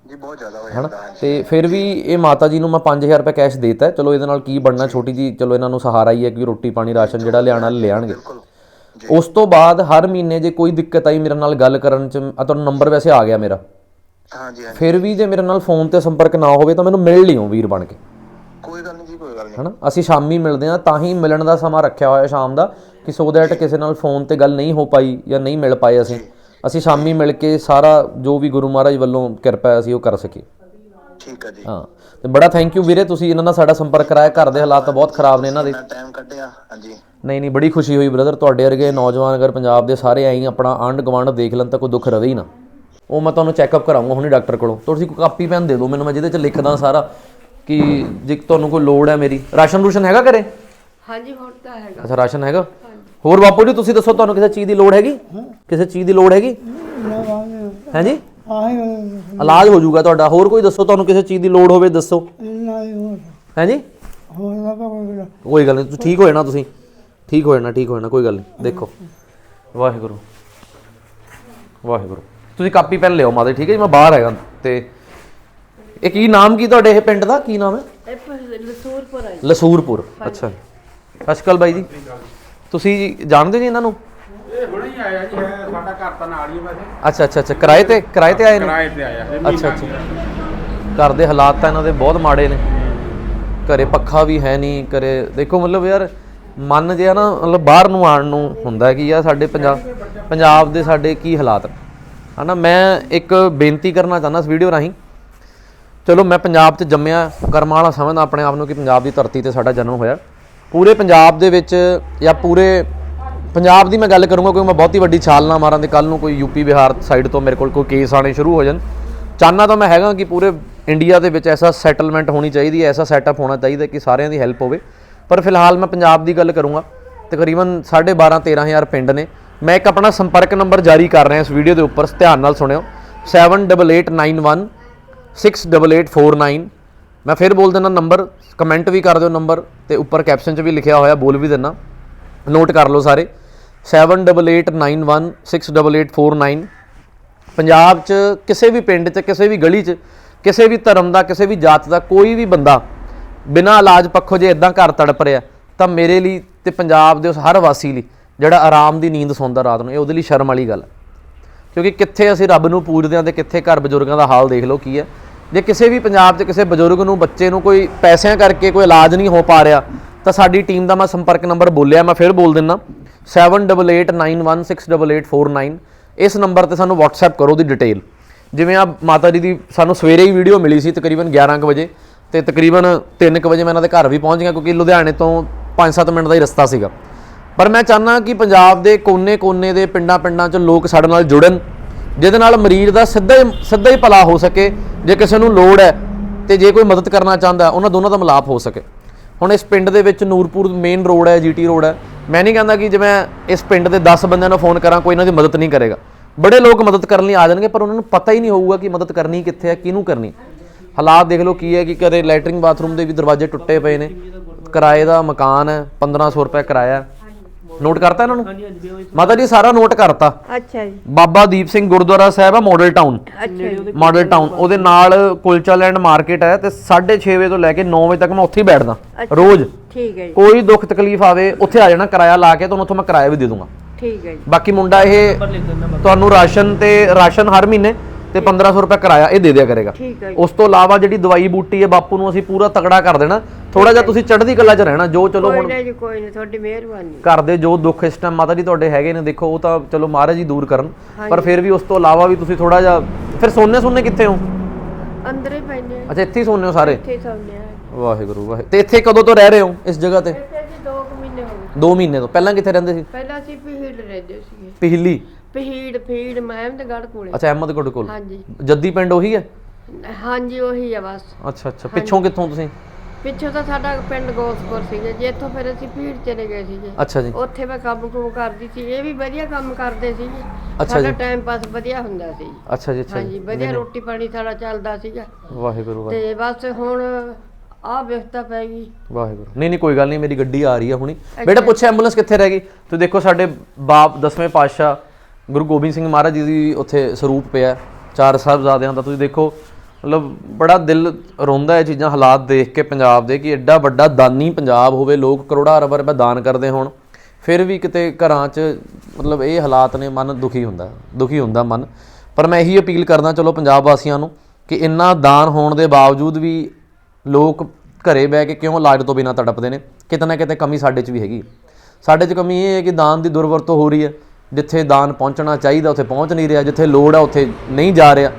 ਜੀ ਬਹੁਤ ਜ਼ਿਆਦਾ ਹੋ ਜਾਂਦਾ ਹੈ ਤੇ ਫਿਰ ਵੀ ਇਹ ਮਾਤਾ ਜੀ ਨੂੰ ਮੈਂ 5000 ਰੁਪਏ ਕੈਸ਼ ਦੇਤਾ ਚਲੋ ਇਹਦੇ ਨਾਲ ਕੀ ਬਣਨਾ ਛੋਟੀ ਜੀ ਚਲੋ ਇਹਨਾਂ ਨੂੰ ਸਹਾਰਾ ਹੀ ਹੈ ਕਿ ਰੋਟੀ ਪਾਣੀ ਰਾਸ਼ਨ ਜਿਹੜਾ ਲਿਆਣਾ ਲਿਆਣਗੇ। ਉਸ ਤੋਂ ਬਾਅਦ ਹਰ ਮਹੀਨੇ ਜੇ ਕੋਈ ਦਿੱਕਤ ਆਈ ਮੇਰੇ ਨਾਲ ਗੱਲ ਕਰਨ 'ਚ ਆ ਤੁਹਾਨੂੰ ਨੰਬਰ ਵੈਸੇ ਆ ਗਿਆ ਮੇਰਾ। ਹਾਂਜੀ ਹਾਂਜੀ। ਫਿਰ ਵੀ ਜੇ ਮੇਰੇ ਨਾਲ ਫੋਨ ਤੇ ਸੰਪਰਕ ਨਾ ਹੋਵੇ ਤਾਂ ਮੈਨੂੰ ਮਿਲ ਲਿਓ ਵੀਰ ਬਣ ਕੇ। ਕੋਈ ਗੱਲ ਨਹੀਂ ਜੀ ਕੋਈ ਗੱਲ ਨਹੀਂ। ਹਨਾ? ਅਸੀਂ ਸ਼ਾਮੀ ਮਿਲਦੇ ਹਾਂ ਤਾਂ ਹੀ ਮਿਲਣ ਦਾ ਸਮਾਂ ਰੱਖਿਆ ਹੋਇਆ ਸ਼ਾਮ ਦਾ ਕਿ ਸੋ ਦੈਟ ਕਿਸੇ ਨਾਲ ਫੋਨ ਤੇ ਗੱਲ ਨਹੀਂ ਹੋ ਪਾਈ ਜਾਂ ਨਹੀਂ ਮਿਲ ਪਾਏ ਅਸੀਂ। ਅਸੀਂ ਸ਼ਾਮੀ ਮਿਲ ਕੇ ਸਾਰਾ ਜੋ ਵੀ ਗੁਰੂ ਮਹਾਰਾਜ ਵੱਲੋਂ ਕਿਰਪਾ ਹੈ ਅਸੀਂ ਉਹ ਕਰ ਸਕੀਏ। ਠੀਕ ਹੈ ਜੀ। ਹਾਂ ਤੇ ਬੜਾ ਥੈਂਕ ਯੂ ਵੀਰੇ ਤੁਸੀਂ ਇਹਨਾਂ ਨਾਲ ਸਾਡਾ ਸੰਪਰਕ ਕਰਾਇਆ ਘਰ ਦੇ ਹਾਲਾਤ ਤਾਂ ਬਹੁਤ ਖਰਾਬ ਨੇ ਇਹਨਾਂ ਦੇ। ਟਾਈਮ ਕੱਢਿਆ ਹਾਂਜੀ। ਨਹੀਂ ਨਹੀਂ ਬੜੀ ਖੁਸ਼ੀ ਹੋਈ ਬ੍ਰਦਰ ਤੁਹਾਡੇ ਵਰਗੇ ਨੌਜਵਾਨ ਅਗਰ ਪੰਜਾਬ ਦੇ ਸਾਰੇ ਆਈ ਆਪਣਾ ਆਂਢ ਗੁਆਂਢ ਦੇਖ ਲੈਣ ਤਾਂ ਕੋਈ ਦੁੱਖ ਰਵੇ ਹੀ ਨਾ। ਉਹ ਮੈਂ ਤੁਹਾਨੂੰ ਚੈੱਕਅਪ ਕਰਾਉਂਗਾ ਹੁਣੇ ਡਾਕਟਰ ਕੋਲੋਂ। ਤੁਸੀਂ ਕੋਈ ਕਾਪੀ ਪੈਨ ਦੇ ਦਿਓ ਮੈਨੂੰ ਮੈਂ ਜਿਹਦੇ 'ਚ ਲਿਖਦਾ ਸਾਰਾ ਕਿ ਜੇ ਤੁਹਾਨੂੰ ਕੋਈ ਲੋੜ ਹੈ ਮੇਰੀ। ਰਾਸ਼ਨ ਰੂਸ਼ਨ ਹੈਗਾ ਘਰੇ? ਹਾਂਜੀ ਹੁਣ ਤਾਂ ਹੈਗਾ। ਅੱਛਾ ਰਾਸ਼ਨ ਹੈਗਾ? ਹੋਰ ਬਾਪੂ ਜੀ ਤੁਸੀਂ ਦੱਸੋ ਤੁਹਾਨੂੰ ਕਿਸੇ ਚੀਜ਼ ਦੀ ਲੋੜ ਹੈਗੀ? ਕਿਸੇ ਚੀਜ਼ ਦੀ ਲੋੜ ਹੈਗੀ? ਹਾਂਜੀ? ਇਲਾਜ ਹੋ ਜਾਊਗਾ ਤੁਹਾਡਾ। ਹੋਰ ਕੋਈ ਦੱਸੋ ਤੁਹਾਨੂੰ ਕਿਸੇ ਚੀਜ਼ ਦੀ ਲੋੜ ਹੋਵੇ ਦੱਸੋ। ਹਾਂਜੀ? ਕੋਈ ਗੱਲ। ਨਹੀਂ ਤੁਸੀਂ ਠੀਕ ਹੋ ਜਾਣਾ ਤੁਸੀਂ। ਠੀਕ ਹੋ ਜਾਣਾ ਠੀਕ ਹੋ ਜਾਣਾ ਕੋਈ ਗੱਲ ਨਹੀਂ। ਦੇਖੋ। ਵਾਹਿਗੁਰੂ। ਵਾਹਿਗੁਰੂ। ਤੁਸੀਂ ਕਾਪੀ ਪੈਨ ਲਿਓ ਮਾਦੇ ਠੀਕ ਹੈ ਜੀ ਮੈਂ ਬਾਹਰ ਹੈਗਾ ਤੇ ਇਹ ਕੀ ਨਾਮ ਕੀ ਤੁਹਾਡੇ ਇਹ ਪਿੰਡ ਦਾ? ਕੀ ਨਾਮ ਹੈ? ਲਸੂਰਪੁਰ ਆਈ ਲਸੂਰਪੁਰ ਅੱਛਾ ਅਸ਼ਕਲ ਬਾਈ ਜੀ। ਤੁਸੀਂ ਜਾਣਦੇ ਜੀ ਇਹਨਾਂ ਨੂੰ? ਇਹ ਹੁਣੇ ਹੀ ਆਇਆ ਜੀ ਸਾਡਾ ਘਰ ਤਾਂ ਨਾਲ ਹੀ ਆ ਵੈਸੇ। ਅੱਛਾ ਅੱਛਾ ਅੱਛਾ। ਕਿਰਾਏ ਤੇ ਕਿਰਾਏ ਤੇ ਆਏ ਨੇ? ਕਿਰਾਏ ਤੇ ਆਇਆ ਅੱਛਾ ਅੱਛਾ। ਘਰ ਦੇ ਹਾਲਾਤ ਤਾਂ ਇਹਨਾਂ ਦੇ ਬਹੁਤ ਮਾੜੇ ਨੇ। ਘਰੇ ਪੱਖਾ ਵੀ ਹੈ ਨਹੀਂ ਘਰੇ ਦੇਖੋ ਮਤਲਬ ਯਾਰ ਮਨ ਜਿਆ ਨਾ ਮਤਲਬ ਬਾਹਰ ਨੂੰ ਆਉਣ ਨੂੰ ਹੁੰਦਾ ਕਿ ਯਾਰ ਸਾਡੇ ਪੰਜਾਬ ਪੰਜਾਬ ਦੇ ਸਾਡੇ ਕੀ ਹਾਲਾਤ ਨੇ। ਹਨਾ, ਮੈਂ ਇੱਕ ਬੇਨਤੀ ਕਰਨਾ ਚਾਹੁੰਦਾ ਇਸ ਵੀਡੀਓ ਰਾਹੀਂ। ਚਲੋ, ਮੈਂ ਪੰਜਾਬ 'ਚ ਜੰਮਿਆ, ਕਰਮਾਂ ਵਾਲਾ ਸਮਝਦਾ, ਆਪਣੇ ਆਪ ਨੂੰ ਕਿ ਪੰਜਾਬ ਦੀ ਧਰਤੀ ਤੇ ਸਾਡਾ ਜਨਮ ਹੋਇਆ। ਪੂਰੇ ਪੰਜਾਬ ਦੇ ਵਿੱਚ ਜਾਂ ਪੂਰੇ ਪੰਜਾਬ ਦੀ ਮੈਂ ਗੱਲ ਕਰੂੰਗਾ ਕੋਈ ਮੈਂ ਬਹੁਤੀ ਵੱਡੀ ਛਾਲ ਨਾ ਮਾਰਾਂ ਤੇ ਕੱਲ ਨੂੰ ਕੋਈ ਯੂਪੀ ਬਿਹਾਰ ਸਾਈਡ ਤੋਂ ਮੇਰੇ ਕੋਲ ਕੋਈ ਕੇਸ ਆਣੇ ਸ਼ੁਰੂ ਹੋ ਜਾਣ। ਚਾਹਨਾ ਤਾਂ ਮੈਂ ਹੈਗਾ ਕਿ ਪੂਰੇ ਇੰਡੀਆ ਦੇ ਵਿੱਚ ਐਸਾ ਸੈਟਲਮੈਂਟ ਹੋਣੀ ਚਾਹੀਦੀ ਹੈ, ਐਸਾ ਸੈਟਅਪ ਹੋਣਾ ਚਾਹੀਦਾ ਕਿ ਸਾਰਿਆਂ ਦੀ ਹੈਲਪ ਹੋਵੇ। ਪਰ ਫਿਲਹਾਲ ਮੈਂ ਪੰਜਾਬ ਦੀ ਗੱਲ ਕਰੂੰਗਾ। ਤਕਰੀਬਨ 12.5 13000 ਪਿੰਡ ਨੇ ਮੈਂ ਇੱਕ ਆਪਣਾ ਸੰਪਰਕ ਨੰਬਰ ਜਾਰੀ ਕਰ ਰਿਹਾ ਇਸ ਵੀਡੀਓ ਦੇ ਉੱਪਰ ਧਿਆਨ ਨਾਲ ਸੁਣਿਓ। 7889 68849 ਮੈਂ ਫਿਰ ਬੋਲ ਦਿੰਦਾ ਨੰਬਰ ਕਮੈਂਟ ਵੀ ਕਰ ਦਿਓ ਨੰਬਰ ਤੇ ਉੱਪਰ ਕੈਪਸ਼ਨ 'ਚ ਵੀ ਲਿਖਿਆ ਹੋਇਆ, ਬੋਲ ਵੀ ਦਿੰਦਾ। ਨੋਟ ਕਰ ਲਓ ਸਾਰੇ। 7889168849 ਪੰਜਾਬ 'ਚ ਕਿਸੇ ਵੀ ਪਿੰਡ 'ਚ, ਕਿਸੇ ਵੀ ਗਲੀ 'ਚ, ਕਿਸੇ ਵੀ ਧਰਮ ਦਾ, ਕਿਸੇ ਵੀ ਜਾਤ ਦਾ ਕੋਈ ਵੀ ਬੰਦਾ ਬਿਨਾਂ ਇਲਾਜ ਪੱਖੋਂ ਜੇ ਇਦਾਂ ਘਰ ਤੜਪ ਰਿਹਾ, ਤਾਂ ਮੇਰੇ ਲਈ ਤੇ ਪੰਜਾਬ ਦੇ ਉਸ ਹਰ ਵਾਸੀ ਲਈ ਜਿਹੜਾ ਆਰਾਮ ਦੀ ਨੀਂਦ ਸੌਂਦਾ ਰਾਤ ਨੂੰ, ਇਹ ਉਹਦੇ ਲਈ ਸ਼ਰਮ ਵਾਲੀ ਗੱਲ ਕਿਉਂਕਿ ਕਿੱਥੇ ਅਸੀਂ ਰੱਬ ਨੂੰ ਪੂਜਦੇ ਹਾਂ ਤੇ ਕਿੱਥੇ ਘਰ ਬਜ਼ੁਰਗਾਂ ਦਾ ਹਾਲ ਦੇਖ ਲਓ ਕੀ ਹੈ। ਜੇ ਕਿਸੇ ਵੀ ਪੰਜਾਬ 'ਚ ਕਿਸੇ ਬਜ਼ੁਰਗ ਨੂੰ, ਬੱਚੇ ਨੂੰ ਕੋਈ ਪੈਸਿਆਂ ਕਰਕੇ ਕੋਈ ਇਲਾਜ ਨਹੀਂ ਹੋ ਪਾ ਰਿਹਾ, ਤਾਂ ਸਾਡੀ ਟੀਮ ਦਾ ਮੈਂ ਸੰਪਰਕ ਨੰਬਰ ਬੋਲਿਆ, ਮੈਂ ਫਿਰ ਬੋਲ ਦਿੰਦਾ। 7889168849 ਇਸ ਨੰਬਰ ਤੇ ਸਾਨੂੰ WhatsApp ਕਰੋ ਦੀ ਡਿਟੇਲ ਜਿਵੇਂ ਆ ਮਾਤਾ ਜੀ ਦੀ ਸਾਨੂੰ ਸਵੇਰੇ ਹੀ ਵੀਡੀਓ ਮਿਲੀ ਸੀ ਤਕਰੀਬਨ 11 ਕੁ ਵਜੇ, ਤੇ ਤਕਰੀਬਨ 3 ਕੁ ਵਜੇ ਮੈਂ ਇਹਨਾਂ ਦੇ ਘਰ ਵੀ ਪਹੁੰਚ ਗਿਆ, ਕਿਉਂਕਿ ਲੁਧਿਆਣੇ ਤੋਂ 5-7 ਮਿੰਟ ਦਾ ਹੀ ਰਸਤਾ ਸੀਗਾ। ਪਰ ਮੈਂ ਚਾਹਨਾ ਕਿ ਪੰਜਾਬ ਦੇ ਕੋਨੇ-ਕੋਨੇ ਦੇ ਪਿੰਡਾਂ-ਪਿੰਡਾਂ 'ਚ ਲੋਕ ਸਾਡੇ ਨਾਲ ਜੁੜਨ, ਜਿਹਦੇ ਨਾਲ ਮਰੀਜ਼ ਦਾ ਸਿੱਧਾ ਹੀ ਸਿੱਧਾ ਹੀ ਭਲਾ ਹੋ ਸਕੇ, ਜੇ ਕਿਸੇ ਨੂੰ ਲੋੜ ਹੈ ਤੇ ਜੇ ਕੋਈ ਮਦਦ ਕਰਨਾ ਚਾਹੁੰਦਾ ਉਹਨਾਂ ਦੋਨਾਂ ਦਾ ਮਿਲਾਪ ਹੋ ਸਕੇ। ਹੁਣ ਇਸ ਪਿੰਡ ਦੇ ਵਿੱਚ ਨੂਰਪੁਰ ਮੇਨ ਰੋਡ ਹੈ ਜੀਟੀ ਰੋਡ ਹੈ। ਮੈਂ ਨਹੀਂ ਕਹਿੰਦਾ ਕਿ ਜੇ ਮੈਂ ਇਸ ਪਿੰਡ ਦੇ 10 ਬੰਦਿਆਂ ਨੂੰ ਫੋਨ ਕਰਾਂ, ਕੋਈ ਇਹਨਾਂ ਦੀ ਮਦਦ ਨਹੀਂ ਕਰੇਗਾ। ਬੜੇ ਲੋਕ ਮਦਦ ਕਰਨ ਲਈ ਆ ਜਾਣਗੇ, ਪਰ ਉਹਨਾਂ ਨੂੰ ਪਤਾ ਹੀ ਨਹੀਂ ਹੋਊਗਾ ਕਿ ਮਦਦ ਕਰਨੀ ਕਿੱਥੇ ਹੈ, ਕਿਹਨੂੰ ਕਰਨੀ। ਹਾਲਾਤ ਦੇਖ ਲਓ ਕੀ ਹੈ ਕਿ ਕਦੇ ਲੈਟਰਿੰਗ ਬਾਥਰੂਮ ਦੇ ਵੀ ਦਰਵਾਜ਼ੇ ਟੁੱਟੇ ਪਏ ਨੇ। ਕਿਰਾਏ ਦਾ ਮਕਾਨ ਹੈ 1500 ਰੁਪਏ ਕਿਰਾਇਆ। ਨੋਟ ਕਰਤਾ ਇਹਨਾਂ ਨੂੰ? ਮਾਤਾ ਜੀ ਸਾਰਾ ਨੋਟ ਕਰਤਾ। ਅੱਛਾ ਜੀ। ਬਾਬਾ ਦੀਪ ਸਿੰਘ ਗੁਰਦੁਆਰਾ ਸਾਹਿਬ ਹੈ ਮਾਡਲ ਟਾਊਨ ਅੱਛਾ ਜੀ। ਮਾਡਲ ਟਾਊਨ ਉਹਦੇ ਨਾਲ ਕੁਲਚਾ ਲੈਂਡ ਮਾਰਕੀਟ ਹੈ ਤੇ 6:30 ਵਜੇ ਤੋਂ ਲੈ ਕੇ 9 ਵਜੇ ਤੱਕ ਮੈਂ ਉੱਥੇ ਹੀ ਬੈਠਦਾ ਰੋਜ਼। ਠੀਕ ਹੈ ਜੀ। ਕੋਈ ਦੁੱਖ ਤਕਲੀਫ ਆਵੇ ਉੱਥੇ ਆ ਜਾਣਾ ਕਿਰਾਇਆ ਲਾ ਕੇ ਤੁਹਾਨੂੰ ਉੱਥੋਂ ਮੈਂ ਕਿਰਾਇਆ ਵੀ ਦੇ ਦੂੰਗਾ। ਠੀਕ ਹੈ ਜੀ। ਬਾਕੀ ਮੁੰਡਾ ਇਹ ਤੁਹਾਨੂੰ ਰਾਸ਼ਨ ਤੇ ਰਾਸ਼ਨ ਹਰ ਮਹੀਨੇ ਤੇ 1500 ਰੁਪਏ ਕਿਰਾਇਆ ਇਹ ਦੇ ਦਿਆ ਕਰੇਗਾ। ਠੀਕ ਹੈ ਜੀ। ਉਸ ਤੋਂ ਇਲਾਵਾ ਜਿਹੜੀ ਦਵਾਈ ਬੂਟੀ ਹੈ ਬਾਪੂ ਨੂੰ ਅਸੀਂ ਪੂਰਾ ਤਗੜਾ ਕਰ ਦੇਣਾ ਥੋੜਾ ਜਿਹਾ ਤੁਸੀਂ ਚੜ੍ਹਦੀ ਕਲਾ 'ਚ ਰਹਿਣਾ ਜੋ ਚਲੋ ਕੋਈ ਹੁਣ ਨਹੀਂ ਜੀ ਕੋਈ ਨਹੀਂ ਤੁਹਾਡੀ ਮਿਹਰਬਾਨੀ। ਘਰ ਦੇ ਜੋ ਦੁੱਖ ਇਸ ਟਾਈਮ ਮਾਤਾ ਜੀ ਤੁਹਾਡੇ ਹੈਗੇ ਨੇ ਦੇਖੋ ਉਹ ਤਾਂ ਚਲੋ ਮਹਾਰਾਜ ਜੀ ਦੂਰ ਕਰਨ ਪਰ ਫਿਰ ਵੀ ਉਸ ਤੋਂ ਇਲਾਵਾ ਵੀ ਤੁਸੀਂ ਥੋੜਾ ਜਿਹਾ ਫਿਰ ਸੋਨੇ ਸੁਣਨੇ ਕਿੱਥੇ ਹੋ? ਅੰਦਰ ਹੀ ਪੈਨੇ ਅੱਛਾ ਇੱਥੇ ਹੀ ਸੋਨੇ ਹੋ ਸਾਰੇ? ਇੱਥੇ ਸੌਂਦੇ ਆ। ਵਾਹਿਗੁਰੂ ਵਾਹਿ ਤੇ ਇੱਥੇ ਕਦੋਂ ਤੋਂ ਰਹਿ ਰਹੇ ਹੋ ਇਸ ਜਗ੍ਹਾ ਤੇ? ਇੱਥੇ ਜੀ 2 ਮਹੀਨੇ ਹੋ ਗਏ। 2 ਮਹੀਨੇ ਤੋਂ। ਪਹਿਲਾਂ ਕਿੱਥੇ ਰਹਿੰਦੇ ਸੀ? ਪਹਿਲਾਂ ਅਸੀਂ ਪਹੀੜ ਰਹਿੰਦੇ ਸੀਗੇ। ਪਿਹਲੀ? ਪਹੀੜ ਪਹੀੜ ਮਹਿਮਦਗੜ੍ਹ ਕੋਲੇ। ਅੱਛਾ ਅਹਿਮਦਗੜ੍ਹ ਕੋਲ। ਹਾਂਜੀ। ਜੱਦੀ ਪਿੰਡ ਉਹੀ ਹੈ? ਹਾਂਜੀ ਉਹੀ ਆ ਬਸ। ਅੱਛਾ ਅੱਛਾ। ਪਿੱਛੋਂ ਕਿੱਥੋਂ ਤੁਸੀਂ? ਪਿੱਛੋਂ ਤਾਂ ਸਾਡਾ ਪਿੰਡ ਗੋਸਪੁਰ ਸੀਗਾ ਜੀ ਇੱਥੋਂ ਫਿਰ ਅਸੀਂ ਭੀੜ ਚਲੇ ਗਏ ਸੀਗੇ। ਅੱਛਾ ਜੀ। ਉੱਥੇ ਮੈਂ ਕੰਮ ਕੁਮ ਕਰਦੀ ਸੀ ਇਹ ਵੀ ਵਧੀਆ ਕੰਮ ਕਰਦੇ ਸੀਗੇ। ਅੱਛਾ ਸਾਡਾ ਜੀ। ਟਾਈਮ ਪਾਸ ਵਧੀਆ ਹੁੰਦਾ ਸੀ। ਅੱਛਾ ਜੀ ਅੱਛਾ ਹਾਂਜੀ ਜੀ ਵਧੀਆ ਰੋਟੀ ਪਾਣੀ ਸਾਡਾ ਚੱਲਦਾ ਸੀਗਾ। ਵਾਹਿਗੁਰੂ ਵਾਹਿਗੁਰੂ। ਤੇ ਬਸ ਹੁਣ ਆਹ ਵਿਵਸਥਾ ਪੈ ਗਈ। ਵਾਹਿਗੁਰੂ। ਨਹੀਂ ਨਹੀਂ ਕੋਈ ਗੱਲ ਨਹੀਂ ਮੇਰੀ ਗੱਡੀ ਆ ਰਹੀ ਹੈ ਹੁਣੀ। ਬੇਟਾ ਪੁੱਛ ਐਂਬੂਲੈਂਸ ਕਿੱਥੇ ਰਹਿ ਗਈ? ਤੁਸੀਂ ਦੇਖੋ ਸਾਡੇ ਬਾਪ ਦਸਵੇਂ ਪਾਤਸ਼ਾਹ ਗੁਰੂ ਗੋਬਿੰਦ ਸਿੰਘ ਮਹਾਰਾਜ ਜੀ ਦੀ ਉੱਥੇ ਸਰੂਪ ਪਿਆ। ਚਾਰ ਸਾਹਿਬਜ਼ਾਦਿਆਂ ਦਾ ਤੁਸੀਂ ਦੇਖੋ ਮਤਲਬ ਬੜਾ ਦਿਲ ਰੋਂਦਾ ਹੈ ਇਹ ਚੀਜ਼ਾਂ ਹਾਲਾਤ ਦੇਖ ਕੇ ਪੰਜਾਬ ਦੇ ਕਿ ਐਡਾ ਵੱਡਾ ਦਾਨੀ ਪੰਜਾਬ ਹੋਵੇ, ਲੋਕ ਕਰੋੜਾਂ ਅਰਬਾਂ ਰੁਪਏ ਦਾਨ ਕਰਦੇ ਹੋਣ, ਫਿਰ ਵੀ ਕਿਤੇ ਘਰਾਂ 'ਚ ਮਤਲਬ ਇਹ ਹਾਲਾਤ ਨੇ ਮਨ ਦੁਖੀ ਹੁੰਦਾ ਦੁਖੀ ਹੁੰਦਾ ਮਨ। ਪਰ ਮੈਂ ਇਹੀ ਅਪੀਲ ਕਰਦਾ, ਚਲੋ ਪੰਜਾਬ ਵਾਸੀਆਂ ਨੂੰ ਕਿ ਇੰਨਾ ਦਾਨ ਹੋਣ ਦੇ ਬਾਵਜੂਦ ਵੀ ਲੋਕ ਘਰੇ ਬਹਿ ਕੇ ਕਿਉਂ ਇਲਾਜ ਤੋਂ ਬਿਨਾਂ ਤੜਪਦੇ ਨੇ? ਕਿਤੇ ਨਾ ਕਿਤੇ ਕਮੀ ਸਾਡੇ 'ਚ ਵੀ ਹੈਗੀ। ਸਾਡੇ 'ਚ ਕਮੀ ਇਹ ਹੈ ਕਿ ਦਾਨ ਦੀ ਦੁਰਵਰਤੋਂ ਹੋ ਰਹੀ ਹੈ। ਜਿੱਥੇ ਦਾਨ ਪਹੁੰਚਣਾ ਚਾਹੀਦਾ, ਉੱਥੇ ਪਹੁੰਚ ਨਹੀਂ ਰਿਹਾ, ਜਿੱਥੇ ਲੋੜ ਹੈ ਉੱਥੇ ਨਹੀਂ ਜਾ ਰਿਹਾ।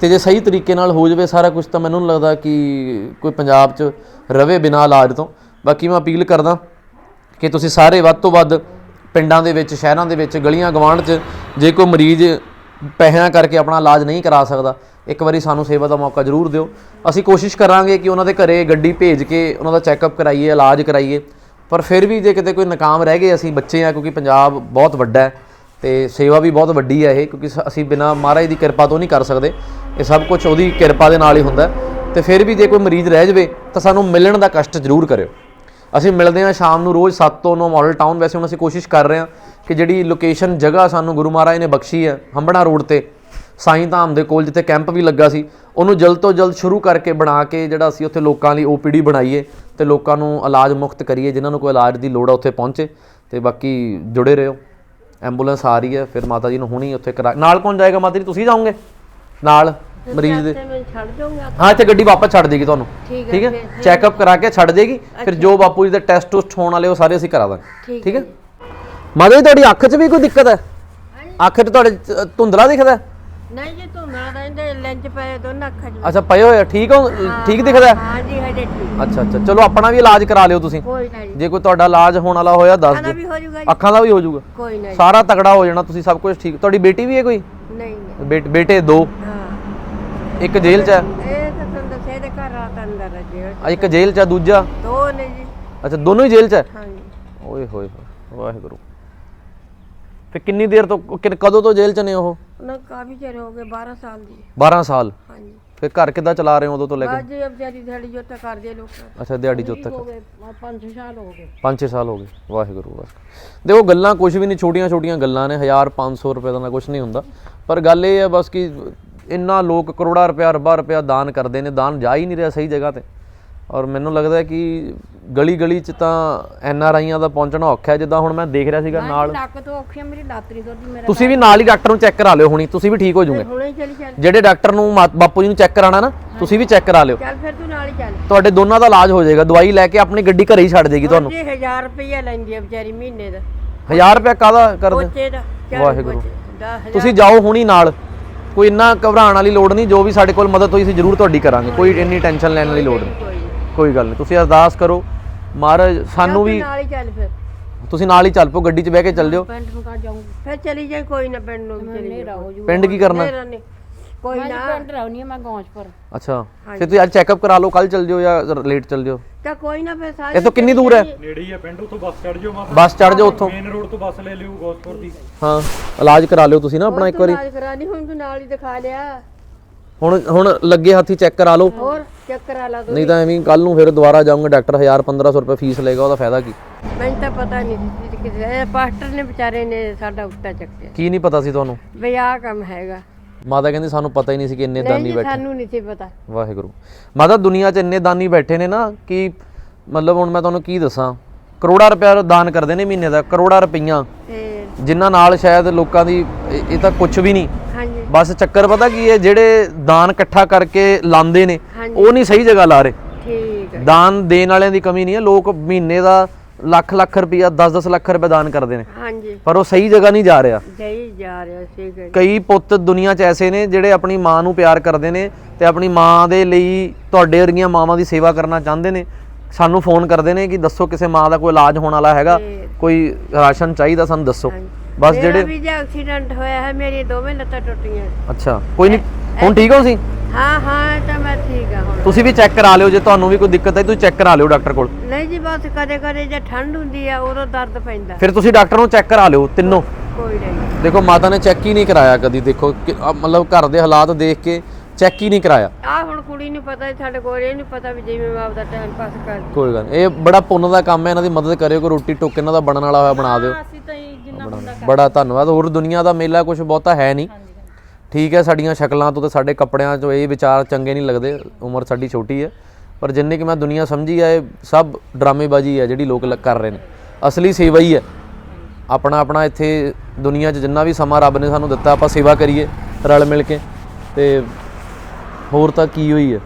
ਤੇ ਜੇ ਸਹੀ ਤਰੀਕੇ ਨਾਲ ਹੋ ਜਾਵੇ ਸਾਰਾ ਕੁਝ ਤਾਂ ਮੈਨੂੰ ਨਹੀਂ ਲੱਗਦਾ ਕਿ ਕੋਈ ਪੰਜਾਬ 'ਚ ਰਵੇ ਬਿਨਾਂ ਇਲਾਜ ਤੋਂ। ਬਾਕੀ ਮੈਂ ਅਪੀਲ ਕਰਦਾ ਕਿ ਤੁਸੀਂ ਸਾਰੇ ਵੱਧ ਤੋਂ ਵੱਧ ਪਿੰਡਾਂ ਦੇ ਵਿੱਚ, ਸ਼ਹਿਰਾਂ ਦੇ ਵਿੱਚ ਗਲੀਆਂ ਗਵਾਂਢ 'ਚ ਜੇ ਕੋਈ ਮਰੀਜ਼ ਪੈਸਿਆਂ ਕਰਕੇ ਆਪਣਾ ਇਲਾਜ ਨਹੀਂ ਕਰਾ ਸਕਦਾ, ਇੱਕ ਵਾਰੀ ਸਾਨੂੰ ਸੇਵਾ ਦਾ ਮੌਕਾ ਜ਼ਰੂਰ ਦਿਓ। ਅਸੀਂ ਕੋਸ਼ਿਸ਼ ਕਰਾਂਗੇ ਕਿ ਉਹਨਾਂ ਦੇ ਘਰੇ ਗੱਡੀ ਭੇਜ ਕੇ ਉਹਨਾਂ ਦਾ ਚੈੱਕਅਪ ਕਰਾਈਏ, ਇਲਾਜ ਕਰਾਈਏ। ਪਰ ਫਿਰ ਵੀ ਜੇ ਕਿਤੇ ਕੋਈ ਨਾਕਾਮ ਰਹਿ ਗਏ ਅਸੀਂ ਬੱਚੇ ਆ, ਕਿਉਂਕਿ ਪੰਜਾਬ ਬਹੁਤ ਵੱਡਾ ਹੈ ਤੇ ਸੇਵਾ ਵੀ ਬਹੁਤ ਵੱਡੀ ਹੈ ਇਹ, ਕਿਉਂਕਿ ਸ- ਅਸੀਂ ਬਿਨਾ ਮਹਾਰਾਜ ਦੀ ਕਿਰਪਾ ਤੋਂ ਨਹੀਂ ਕਰ ਸਕਦੇ। ਇਹ ਸਭ ਕੁਝ ਉਹਦੀ ਕਿਰਪਾ ਦੇ ਨਾਲ ਹੀ ਹੁੰਦਾ। ਹੈ। ਤੇ ਫਿਰ ਵੀ ਜੇ ਕੋਈ ਮਰੀਜ਼ ਰਹਿ ਜਾਵੇ, ਤਾਂ ਸਾਨੂੰ ਮਿਲਣ ਦਾ ਕਸ਼ਟ ਜ਼ਰੂਰ ਕਰਿਓ। ਅਸੀਂ ਮਿਲਦੇ ਹਾਂ ਸ਼ਾਮ ਨੂੰ ਰੋਜ਼ 7 ਤੋਂ 9 ਮਾਡਲ ਟਾਊਨ ਵੈਸੇ ਹੁਣ ਅਸੀਂ ਕੋਸ਼ਿਸ਼ ਕਰ ਰਹੇ ਹਾਂ ਕਿ ਜਿਹੜੀ ਲੋਕੇਸ਼ਨ ਜਗ੍ਹਾ ਸਾਨੂੰ ਗੁਰੂ ਮਹਾਰਾਜ ਨੇ ਬਖਸ਼ੀ ਹੈ, ਹੰਬੜਾ ਰੋਡ ਤੇ, ਸਾਈਂ ਧਾਮ ਦੇ ਕੋਲ ਜਿੱਥੇ ਕੈਂਪ ਵੀ ਲੱਗਾ ਸੀ, ਉਹਨੂੰ ਜਲਦ ਤੋਂ ਜਲਦ ਸ਼ੁਰੂ ਕਰਕੇ ਬਣਾ ਕੇ ਜਿਹੜਾ ਅਸੀਂ ਉੱਥੇ ਲੋਕਾਂ ਲਈ ਓਪੀਡੀ ਬਣਾਈਏ ਤੇ ਲੋਕਾਂ ਨੂੰ ਇਲਾਜ ਮੁਕਤ ਕਰੀਏ, ਜਿਨ੍ਹਾਂ ਨੂੰ ਕੋਈ ਇਲਾਜ ਦੀ ਲੋੜ ਆ, ਉੱਥੇ ਪਹੁੰਚੇ ਤੇ ਬਾਕੀ ਜੁੜੇ ਰਹੋ। ਐਂਬੂਲੈਂਸ ਆ ਰਹੀ ਹੈ ਫਿਰ ਮਾਤਾ ਜੀ ਨੂੰ ਹੁਣੀ ਉੱਥੇ ਕਰਾ ਨਾਲ ਕੌਣ ਜਾਏਗਾ ਮਾਤਾ ਜੀ? ਤੁਸੀਂ ਜਾਓਗੇ? ਨਾਲ ਮਰੀਜ਼ ਦੇ ਤੇ ਮੈਂ ਛੱਡ ਜਾਊਂਗਾ ਹਾਂ ਇੱਥੇ ਗੱਡੀ ਵਾਪਸ ਛੱਡ ਦੇਗੀ ਤੁਹਾਨੂੰ। ਠੀਕ ਹੈ, ਠੀਕ ਹੈ? ਫਿਰ- ਚੈੱਕਅਪ ਕਰਾ ਕੇ ਛੱਡ ਦੇਗੀ ਫਿਰ ਜੋ ਬਾਪੂ ਜੀ ਦੇ ਟੈਸਟ ਟੁਸਟ ਹੋਣ ਵਾਲੇ ਉਹ ਸਾਰੇ ਅਸੀਂ ਕਰਾ ਦਾਂਗੇ। ਠੀਕ ਹੈ ਮਾਤਾ ਜੀ ਤੁਹਾਡੀ ਅੱਖ 'ਚ ਵੀ ਕੋਈ ਦਿੱਕਤ ਹੈ? ਅੱਖ 'ਚ ਤੁਹਾਡੇ ਚ- ਧੁੰਦਲਾ ਦਿਖਦਾ ਹੈ? ਨਹੀਂ ਜੀ ਤੂੰ ਨਾ ਰਹਿੰਦੇ ਲੈਂਚ ਪਏ ਦੋਨਾਂ ਅੱਖਾਂ 'ਚ ਅੱਛਾ ਪਏ ਹੋਏ ਆ, ਠੀਕ ਹੋ? ਠੀਕ ਦਿਖਦਾ? ਹੈ? ਹਾਂ ਜੀ ਹਜੇ ਠੀਕ। ਅੱਛਾ ਅੱਛਾ ਚਲੋ ਆਪਣਾ ਵੀ ਇਲਾਜ ਕਰਾ ਲਿਓ ਤੁਸੀਂ। ਕੋਈ ਨਾ ਜੀ। ਜੇ ਕੋਈ ਤੁਹਾਡਾ ਇਲਾਜ ਹੋਣ ਵਾਲਾ ਹੋਇਆ ਦੱਸ ਖਾਣਾ ਦਿਓ। ਵੀ ਹੋ ਜਾਊਗਾ ਜੀ। ਅੱਖਾਂ ਦਾ ਵੀ ਹੋ ਜਾਊਗਾ ਕੋਈ ਨਾ ਜੀ। ਸਾਰਾ ਤਗੜਾ ਹੋ ਜਾਣਾ ਤੁਸੀਂ ਸਭ ਕੁਝ ਠੀਕ। ਤੁਹਾਡੀ ਬੇਟੀ ਵੀ ਹੈ ਕੋਈ? ਨਹੀਂ ਨਹੀਂ ਬੇਟ- ਬੇਟੇ ਦੋ। ਹਾਂ। ਇੱਕ ਜੇਲ੍ਹ 'ਚ ਹੈ? ਇਹ ਤਾਂ ਤੁਹਾਨੂੰ ਦੱਸਿਆ ਇਹਦੇ ਘਰ ਰਾਤ ਅੰਦਰ ਹੈ ਜੀ। ਆ ਇੱਕ ਜੇਲ੍ਹ 'ਚ ਹੈ ਦੂਜਾ? ਦੋ ਨੇ ਜੀ। ਅੱਛਾ ਦੋਨੋਂ ਹੀ ਜੇਲ੍ਹ 'ਚ ਹੈ? ਹਾਂ ਜੀ। ਓਏ ਹੋਏ ਹੋਏ ਵਾਹਿਗੁਰੂ। ਤੇ ਕਿੰਨੀ ਦੇਰ ਤੋਂ ਕਿ- ਕਦੋਂ ਤੋਂ ਜੇਲ੍ਹ 'ਚ ਨੇ ਉਹ? ਉਹਨਾਂ ਕਾਫੀ ਚਿਰ ਹੋ ਗਏ 12 ਸਾਲ ਦੀ। 12 ਸਾਲ? ਹਾਂ ਜੀ ਫਿਰ ਘਰ ਕਿੱਦਾਂ ਚਲਾ ਰਹੇ ਹੋ ਉਦੋਂ ਤੋਂ ਲੈ ਕੇ? ਬਾਜੀ ਵਿਚਾਰੀ ਦਿਹਾੜੀ ਜੋ ਤਾਂ ਕਰਦੇ ਲੋਕ ਅੱਛਾ ਦਿਹਾੜੀ ਜੋਤ ਤੱਕ ਹੋ ਗਏ 5 ਸਾਲ ਹੋ ਗਏ। 5-6 ਸਾਲ ਹੋ ਗਏ। ਵਾਹਿਗੁਰੂ ਵਾਹਿਗੁਰੂ। ਦੇਖੋ ਗੱਲਾਂ ਕੁਝ ਵੀ ਨਹੀਂ ਛੋਟੀਆਂ ਛੋਟੀਆਂ ਗੱਲਾਂ ਨੇ। 1000 500 ਰੁਪਏ ਦਾ ਕੁਝ ਨਹੀਂ ਹੁੰਦਾ। ਪਰ ਗੱਲ ਇਹ ਹੈ ਬਸ ਕਿ ਇੰਨਾ ਲੋਕ ਕਰੋੜਾ ਰੁਪਇਆ ਅਰਬਾਂ ਰੁਪਇਆ ਦਾਨ ਕਰਦੇ ਨੇ। ਦਾਨ ਜਾ ਹੀ ਨਹੀਂ ਰਿਹਾ ਸਹੀ ਜਗ੍ਹਾ ਤੇ। ਔਰ ਮੈਨੂੰ ਲੱਗਦਾ ਹੈ ਕਿ ਗਲੀ ਗਲੀ ਚ ਤਾਂ ਐਨ ਆਰ ਆਈਆਂ ਦਾ ਪਹੁੰਚਣਾ ਔਖਾ ਹੈ ਜਿੱਦਾਂ ਹੁਣ ਮੈਂ ਦੇਖ ਰਿਹਾ ਸੀਗਾ ਨਾਲ। ਲੱਕ ਤੋਂ ਔਖੀ ਆ, ਮੇਰੀ ਲੱਤ ਨਹੀਂ ਮੇਰਾ ਤੁਸੀਂ ਵੀ ਨਾਲ ਹੀ ਡਾਕਟਰ ਨੂੰ ਚੈੱਕ ਕਰਾ ਲਿਓ ਹੁਣੀ ਤੁਸੀਂ ਵੀ ਠੀਕ ਹੋ ਜਾਓਗੇ ਹੁਣੇ ਹੀ ਚਲੀ ਚੱਲ। ਜਿਹੜੇ ਡਾਕਟਰ ਨੂੰ ਮਾ- ਬਾਪੂ ਜੀ ਨੂੰ ਚੈੱਕ ਕਰਾਣਾ ਨਾ ਤੁਸੀਂ ਵੀ ਚੈੱਕ ਕਰਾ ਲਿਓ। ਚੱਲ ਫਿਰ ਤੂੰ ਨਾਲ ਹੀ ਚੱਲ। ਤੁਹਾਡੇ ਦੋਨਾਂ ਦਾ ਇਲਾਜ ਹੋ ਜਾਏਗਾ ਦਵਾਈ ਲੈ ਕੇ ਆਪਣੀ ਗੱਡੀ ਘਰੇ ਹੀ ਛੱਡ ਦੇਗੀ ਤੁਹਾਨੂੰ। ਜੀ 1000 ਰੁਪਇਆ ਲੈਂਦੀ ਆ ਵਿਚਾਰੀ ਮਹੀਨੇ ਦਾ। 1000 ਰੁਪਏ ਕਾਹਦਾ ਕਰਦੇ? ਦਾ। ਵਾਹਿਗੁਰੂ। ਤੁਸੀਂ ਜਾਓ ਹੁਣੀ ਨਾਲ। ਕੋਈ ਇੰਨਾ ਘਬਰਾਉਣ ਵਾਲੀ ਲੋੜ ਨਹੀਂ ਜੋ ਵੀ ਸਾਡੇ ਕੋਲ ਮਦਦ ਹੋਈ ਸੀ ਜ਼ਰੂਰ ਤੁਹਾਡੀ ਕਰਾਂਗੇ। ਕੋਈ ਇੰਨੀ ਟੈਨਸ਼ਨ ਲੈਣ ਵਾਲੀ ਲੋੜ ਨਹੀਂ। ਕੋਈ ਗੱਲ ਨਹੀਂ ਤੁਸੀਂ ਅਰਦਾਸ ਕਰੋ ਮਹਾਰਾਜ ਸਾਨੂੰ ਵੀ ਨਾਲ ਹੀ ਚੱਲ ਫਿਰ। ਤੁਸੀਂ ਨਾਲ ਹੀ ਚੱਲ ਪਓ ਗੱਡੀ 'ਚ ਬਹਿ ਕੇ ਚੱਲ ਜਾਓ ਪਿੰਡ ਨੂੰ ਕਾ ਜਾਊਂਗੀ। ਫਿਰ ਚਲੀ ਜਾਈ ਕੋਈ ਨਾ ਪਿੰਡ ਨੂੰ ਵੀ ਚਲੀ ਜਾਓ ਪਿੰਡ ਕੀ ਕਰਨਾ? ਨਹੀਂ ਕੋਈ ਮੈਂ ਨਾ। ਪਿੰਡ ਰਹਿਣੀ ਆ ਮੈਂ ਗੌਂਚਪੁਰ ਅੱਛਾ। ਫਿਰ ਤੁਸੀਂ ਅੱਜ ਚੈੱਕਅਪ ਕਰਾ ਲਓ ਕੱਲ ਚੱਲ ਜਿਓ ਜਾਂ ਲੇਟ ਚੱਲ ਜਿਓ? ਤਾਂ ਕੋਈ ਨਾ ਫਿਰ ਸਾਰੇ ਇੱਥੋਂ ਕਿੰਨੀ ਦੂਰ ਹੈ? ਨੇੜੇ ਹੀ ਆ ਪਿੰਡ ਉੱਥੋਂ ਬੱਸ ਚੜ ਜਾਓ ਮਾਤਾ। ਬੱਸ ਚੜ ਜਾਓ ਉੱਥੋਂ। ਮੇਨ ਰੋਡ ਤੋਂ ਬੱਸ ਲੈ ਲਿਓ ਗੋਸਪੁਰ ਦੀ। ਹਾਂ ਇਲਾਜ ਕਰਾ ਲਿਓ ਤੁਸੀਂ ਨਾ ਆਪਣਾ ਇੱਕ ਵਾਰੀ। ਇਲਾਜ ਕਰਾਣੀ ਹੁਣ ਤੂੰ ਨਾਲ ਹੀ ਦਿਖਾ ਲਿਆ। ਹੁਣ ਹੁਣ ਲੱਗੇ ਹੱਥੀ ਚੈੱਕ ਕਰਾ ਲਓ। ਹੋਰ ਚੈੱਕ ਕਰਾ ਲਾ ਤੂੰ ਨਹੀਂ ਤਾਂ ਐਵੇਂ ਕੱਲ ਨੂੰ ਫਿਰ ਦੁਬਾਰਾ ਜਾਊਂਗਾ ਡਾਕਟਰ 1000 1500 ਰੁਪਏ ਫੀਸ ਲਏਗਾ ਉਹਦਾ ਫਾਇਦਾ ਕੀ? ਮੈਨੂੰ ਤਾਂ ਪਤਾ ਨਹੀਂ ਸੀ ਕਿ ਇਹ ਪਾਸਟਰ ਨੇ ਵਿਚਾਰੇ ਨੇ ਸਾਡਾ ਉੱਤਾ ਚੱਕਿਆ। ਕੀ ਨਹੀਂ ਪਤਾ ਸੀ ਤੁਹਾਨੂੰ? ਵੀ ਆਹ ਕੰਮ ਹੈਗਾ। ਮਾਤਾ ਕਹਿੰਦੀ ਸਾਨੂੰ ਪਤਾ ਹੀ ਨਹੀਂ ਸੀ ਕਿ ਇੰਨੇ ਨਹੀਂ ਦਾਨੀ ਜੀ ਬੈਠੇ। ਸਾਨੂੰ ਨਹੀਂ ਸੀ ਪਤਾ। ਵਾਹਿਗੁਰੂ। ਮਾਤਾ ਦੁਨੀਆ 'ਚ ਇੰਨੇ ਦਾਨੀ ਬੈਠੇ ਨੇ ਨਾ ਕਿ ਮਤਲਬ ਹੁਣ ਮੈਂ ਤੁਹਾਨੂੰ ਕੀ ਦੱਸਾਂ? ਕਰੋੜਾ ਰੁਪਇਆ ਦਾਨ ਕਰਦੇ ਨੇ ਮਹੀਨੇ ਦਾ ਕਰੋੜਾ ਰੁਪਈਆਂ। ਤੇ ਜਿਨ੍ਹਾਂ ਨਾਲ ਸ਼ਾਇਦ ਲੋਕਾਂ ਦੀ ਇਹ ਇਹ ਤਾਂ ਕੁਝ ਵੀ ਨਹੀਂ। ਹਾਂਜੀ। ਬਸ ਚੱਕਰ ਪਤਾ ਕੀ ਹੈ ਜਿਹੜੇ ਦਾਨ ਇਕੱਠਾ ਕਰਕੇ ਲਾਉਂਦੇ ਨੇ। ਉਹ ਨਹੀਂ ਸਹੀ ਜਗ੍ਹਾ ਲਾ ਰਹੇ। ਠੀਕ ਹੈ। ਦਾਨ ਦੇਣ ਵਾਲਿਆਂ ਦੀ ਕਮੀ ਨਹੀਂ ਹੈ ਲੋਕ ਮਹੀਨੇ ਦਾ ਲੱਖ ਲੱਖ ਰੁਪਈਆ 10-10 ਲੱਖ ਰੁਪਏ ਦਾਨ ਕਰਦੇ ਨੇ। ਹਾਂਜੀ। ਪਰ ਉਹ ਸਹੀ ਜਗ੍ਹਾ ਨਹੀਂ ਜਾ ਰਿਹਾ। ਜਾਈ ਜਾ ਰਿਹਾ ਸੀਗਾ ਜੀ। ਕਈ ਪੁੱਤ ਦੁਨੀਆ 'ਚ ਐਸੇ ਨੇ ਜਿਹੜੇ ਆਪਣੀ ਮਾਂ ਨੂੰ ਪਿਆਰ ਕਰਦੇ ਨੇ ਤੇ ਆਪਣੀ ਮਾਂ ਦੇ ਲਈ ਤੁਹਾਡੇ ਵਰਗੀਆਂ ਮਾਵਾਂ ਦੀ ਸੇਵਾ ਕਰਨਾ ਚਾਹੁੰਦੇ ਨੇ। ਸਾਨੂੰ ਫੋਨ ਕਰਦੇ ਨੇ ਕਿ ਦੱਸੋ ਕਿਸੇ ਮਾਂ ਦਾ ਕੋਈ ਇਲਾਜ ਹੋਣ ਵਾਲਾ ਹੈਗਾ ਕੋਈ ਰਾਸ਼ਨ ਚਾਹੀਦਾ ਸਾਨੂੰ ਦੱਸੋ। ਬਸ ਜਿਹੜੇ ਵੀ ਜੇ ਐਕਸੀਡੈਂਟ ਹੋਇਆ ਹੈ ਮੇਰੀ ਦੋਵੇਂ ਲੱਤਾਂ ਟੁੱਟੀਆਂ। ਅੱਛਾ ਕੋਈ ਨਹੀਂ ਹੁਣ ਠੀਕ ਹੋ ਤੁਸੀਂ? ਹਾਂ ਹਾਂ ਤਾਂ ਮੈਂ ਠੀਕ ਆ ਹੁਣ। ਤੁਸੀਂ ਵੀ ਚੈੱਕ ਕਰਾ ਲਿਓ ਜੇ ਤੁਹਾਨੂੰ ਵੀ ਕੋਈ ਦਿੱਕਤ ਹੈ ਤੁਸੀਂ ਚੈੱਕ ਕਰਾ ਲਿਓ ਡਾਕਟਰ ਕੋਲ। ਨਹੀਂ ਜੀ ਬਸ ਕਦੇ ਕਦੇ ਜੇ ਠੰਡ ਹੁੰਦੀ ਆ ਉਦੋਂ ਦਰਦ ਪੈਂਦਾ। ਫਿਰ ਤੁਸੀਂ ਡਾਕਟਰ ਨੂੰ ਚੈੱਕ ਕਰਾ ਲਿਓ ਤਿੰਨੋਂ। ਕੋਈ ਨਹੀਂ। ਦੇਖੋ ਮਾਤਾ ਨੇ ਚੈੱਕ ਹੀ ਨਹੀਂ ਕਰਾਇਆ ਕਦੀ ਦੇਖੋ ਮਤਲਬ ਘਰ ਦੇ ਹਾਲਾਤ ਦੇਖ ਕੇ ਚੈੱਕ ਹੀ ਨਹੀਂ ਕਰਾਇਆ। ਆ ਹੁਣ ਕੁੜੀ ਨੂੰ ਪਤਾ ਸਾਡੇ ਕੋਲ ਇਹ ਨਹੀਂ ਪਤਾ ਵੀ ਜਿਵੇਂ ਮੈਂ ਆਪਦਾ ਟਾਈਮ ਪਾਸ ਕਰ ਕੋਈ ਗੱਲ ਇਹ ਬੜਾ ਪੁੰਨ ਦਾ ਕੰਮ ਹੈ ਇਹਨਾਂ ਦੀ ਮਦਦ ਕਰਿਓ ਕੋਈ ਰੋਟੀ ਟੁੱਕ ਇਹਨਾਂ ਦਾ ਬਣਨ ਵਾਲਾ ਹੋਇਆ ਬਣਾ ਦਿਓ। ਅਸੀਂ ਤਾਂ ਜਿੰਨਾ ਬੜਾ ਧੰਨਵਾਦ ਹੋਰ ਦੁਨੀਆ ਦਾ ਮੇਲਾ ਕੁਝ ਬਹੁਤਾ ਹੈ ਨਹੀਂ। ਠੀਕ ਹੈ ਸਾਡੀਆਂ ਸ਼ਕਲਾਂ ਤੋਂ ਤੇ ਸਾਡੇ ਕੱਪੜਿਆਂ ਤੋਂ ਇਹ ਵਿਚਾਰ ਚੰਗੇ ਨਹੀਂ ਲੱਗਦੇ ਉਮਰ ਸਾਡੀ ਛੋਟੀ ਹੈ। ਪਰ ਜਿੰਨੇ ਕਿ ਮੈਂ ਦੁਨੀਆ ਸਮਝੀ ਹੈ ਇਹ ਸਭ ਡਰਾਮੇਬਾਜ਼ੀ ਹੈ ਜਿਹੜੀ ਲੋਕ ਕਰ ਰਹੇ ਨੇ। ਅਸਲੀ ਸੇਵਾ ਹੀ ਹੈ। ਆਪਣਾ ਆਪਣਾ ਇੱਥੇ ਦੁਨੀਆ 'ਚ ਜਿੰਨਾ ਵੀ ਸਮਾਂ ਰੱਬ ਨੇ ਸਾਨੂੰ ਦਿੱਤਾ ਆਪਾਂ ਸੇਵਾ ਕਰੀਏ ਰਲ ਮਿਲ ਕੇ। ਤੇ ਹੋਰ ਤਾਂ ਕੀ ਹੋਈ ਹੈ?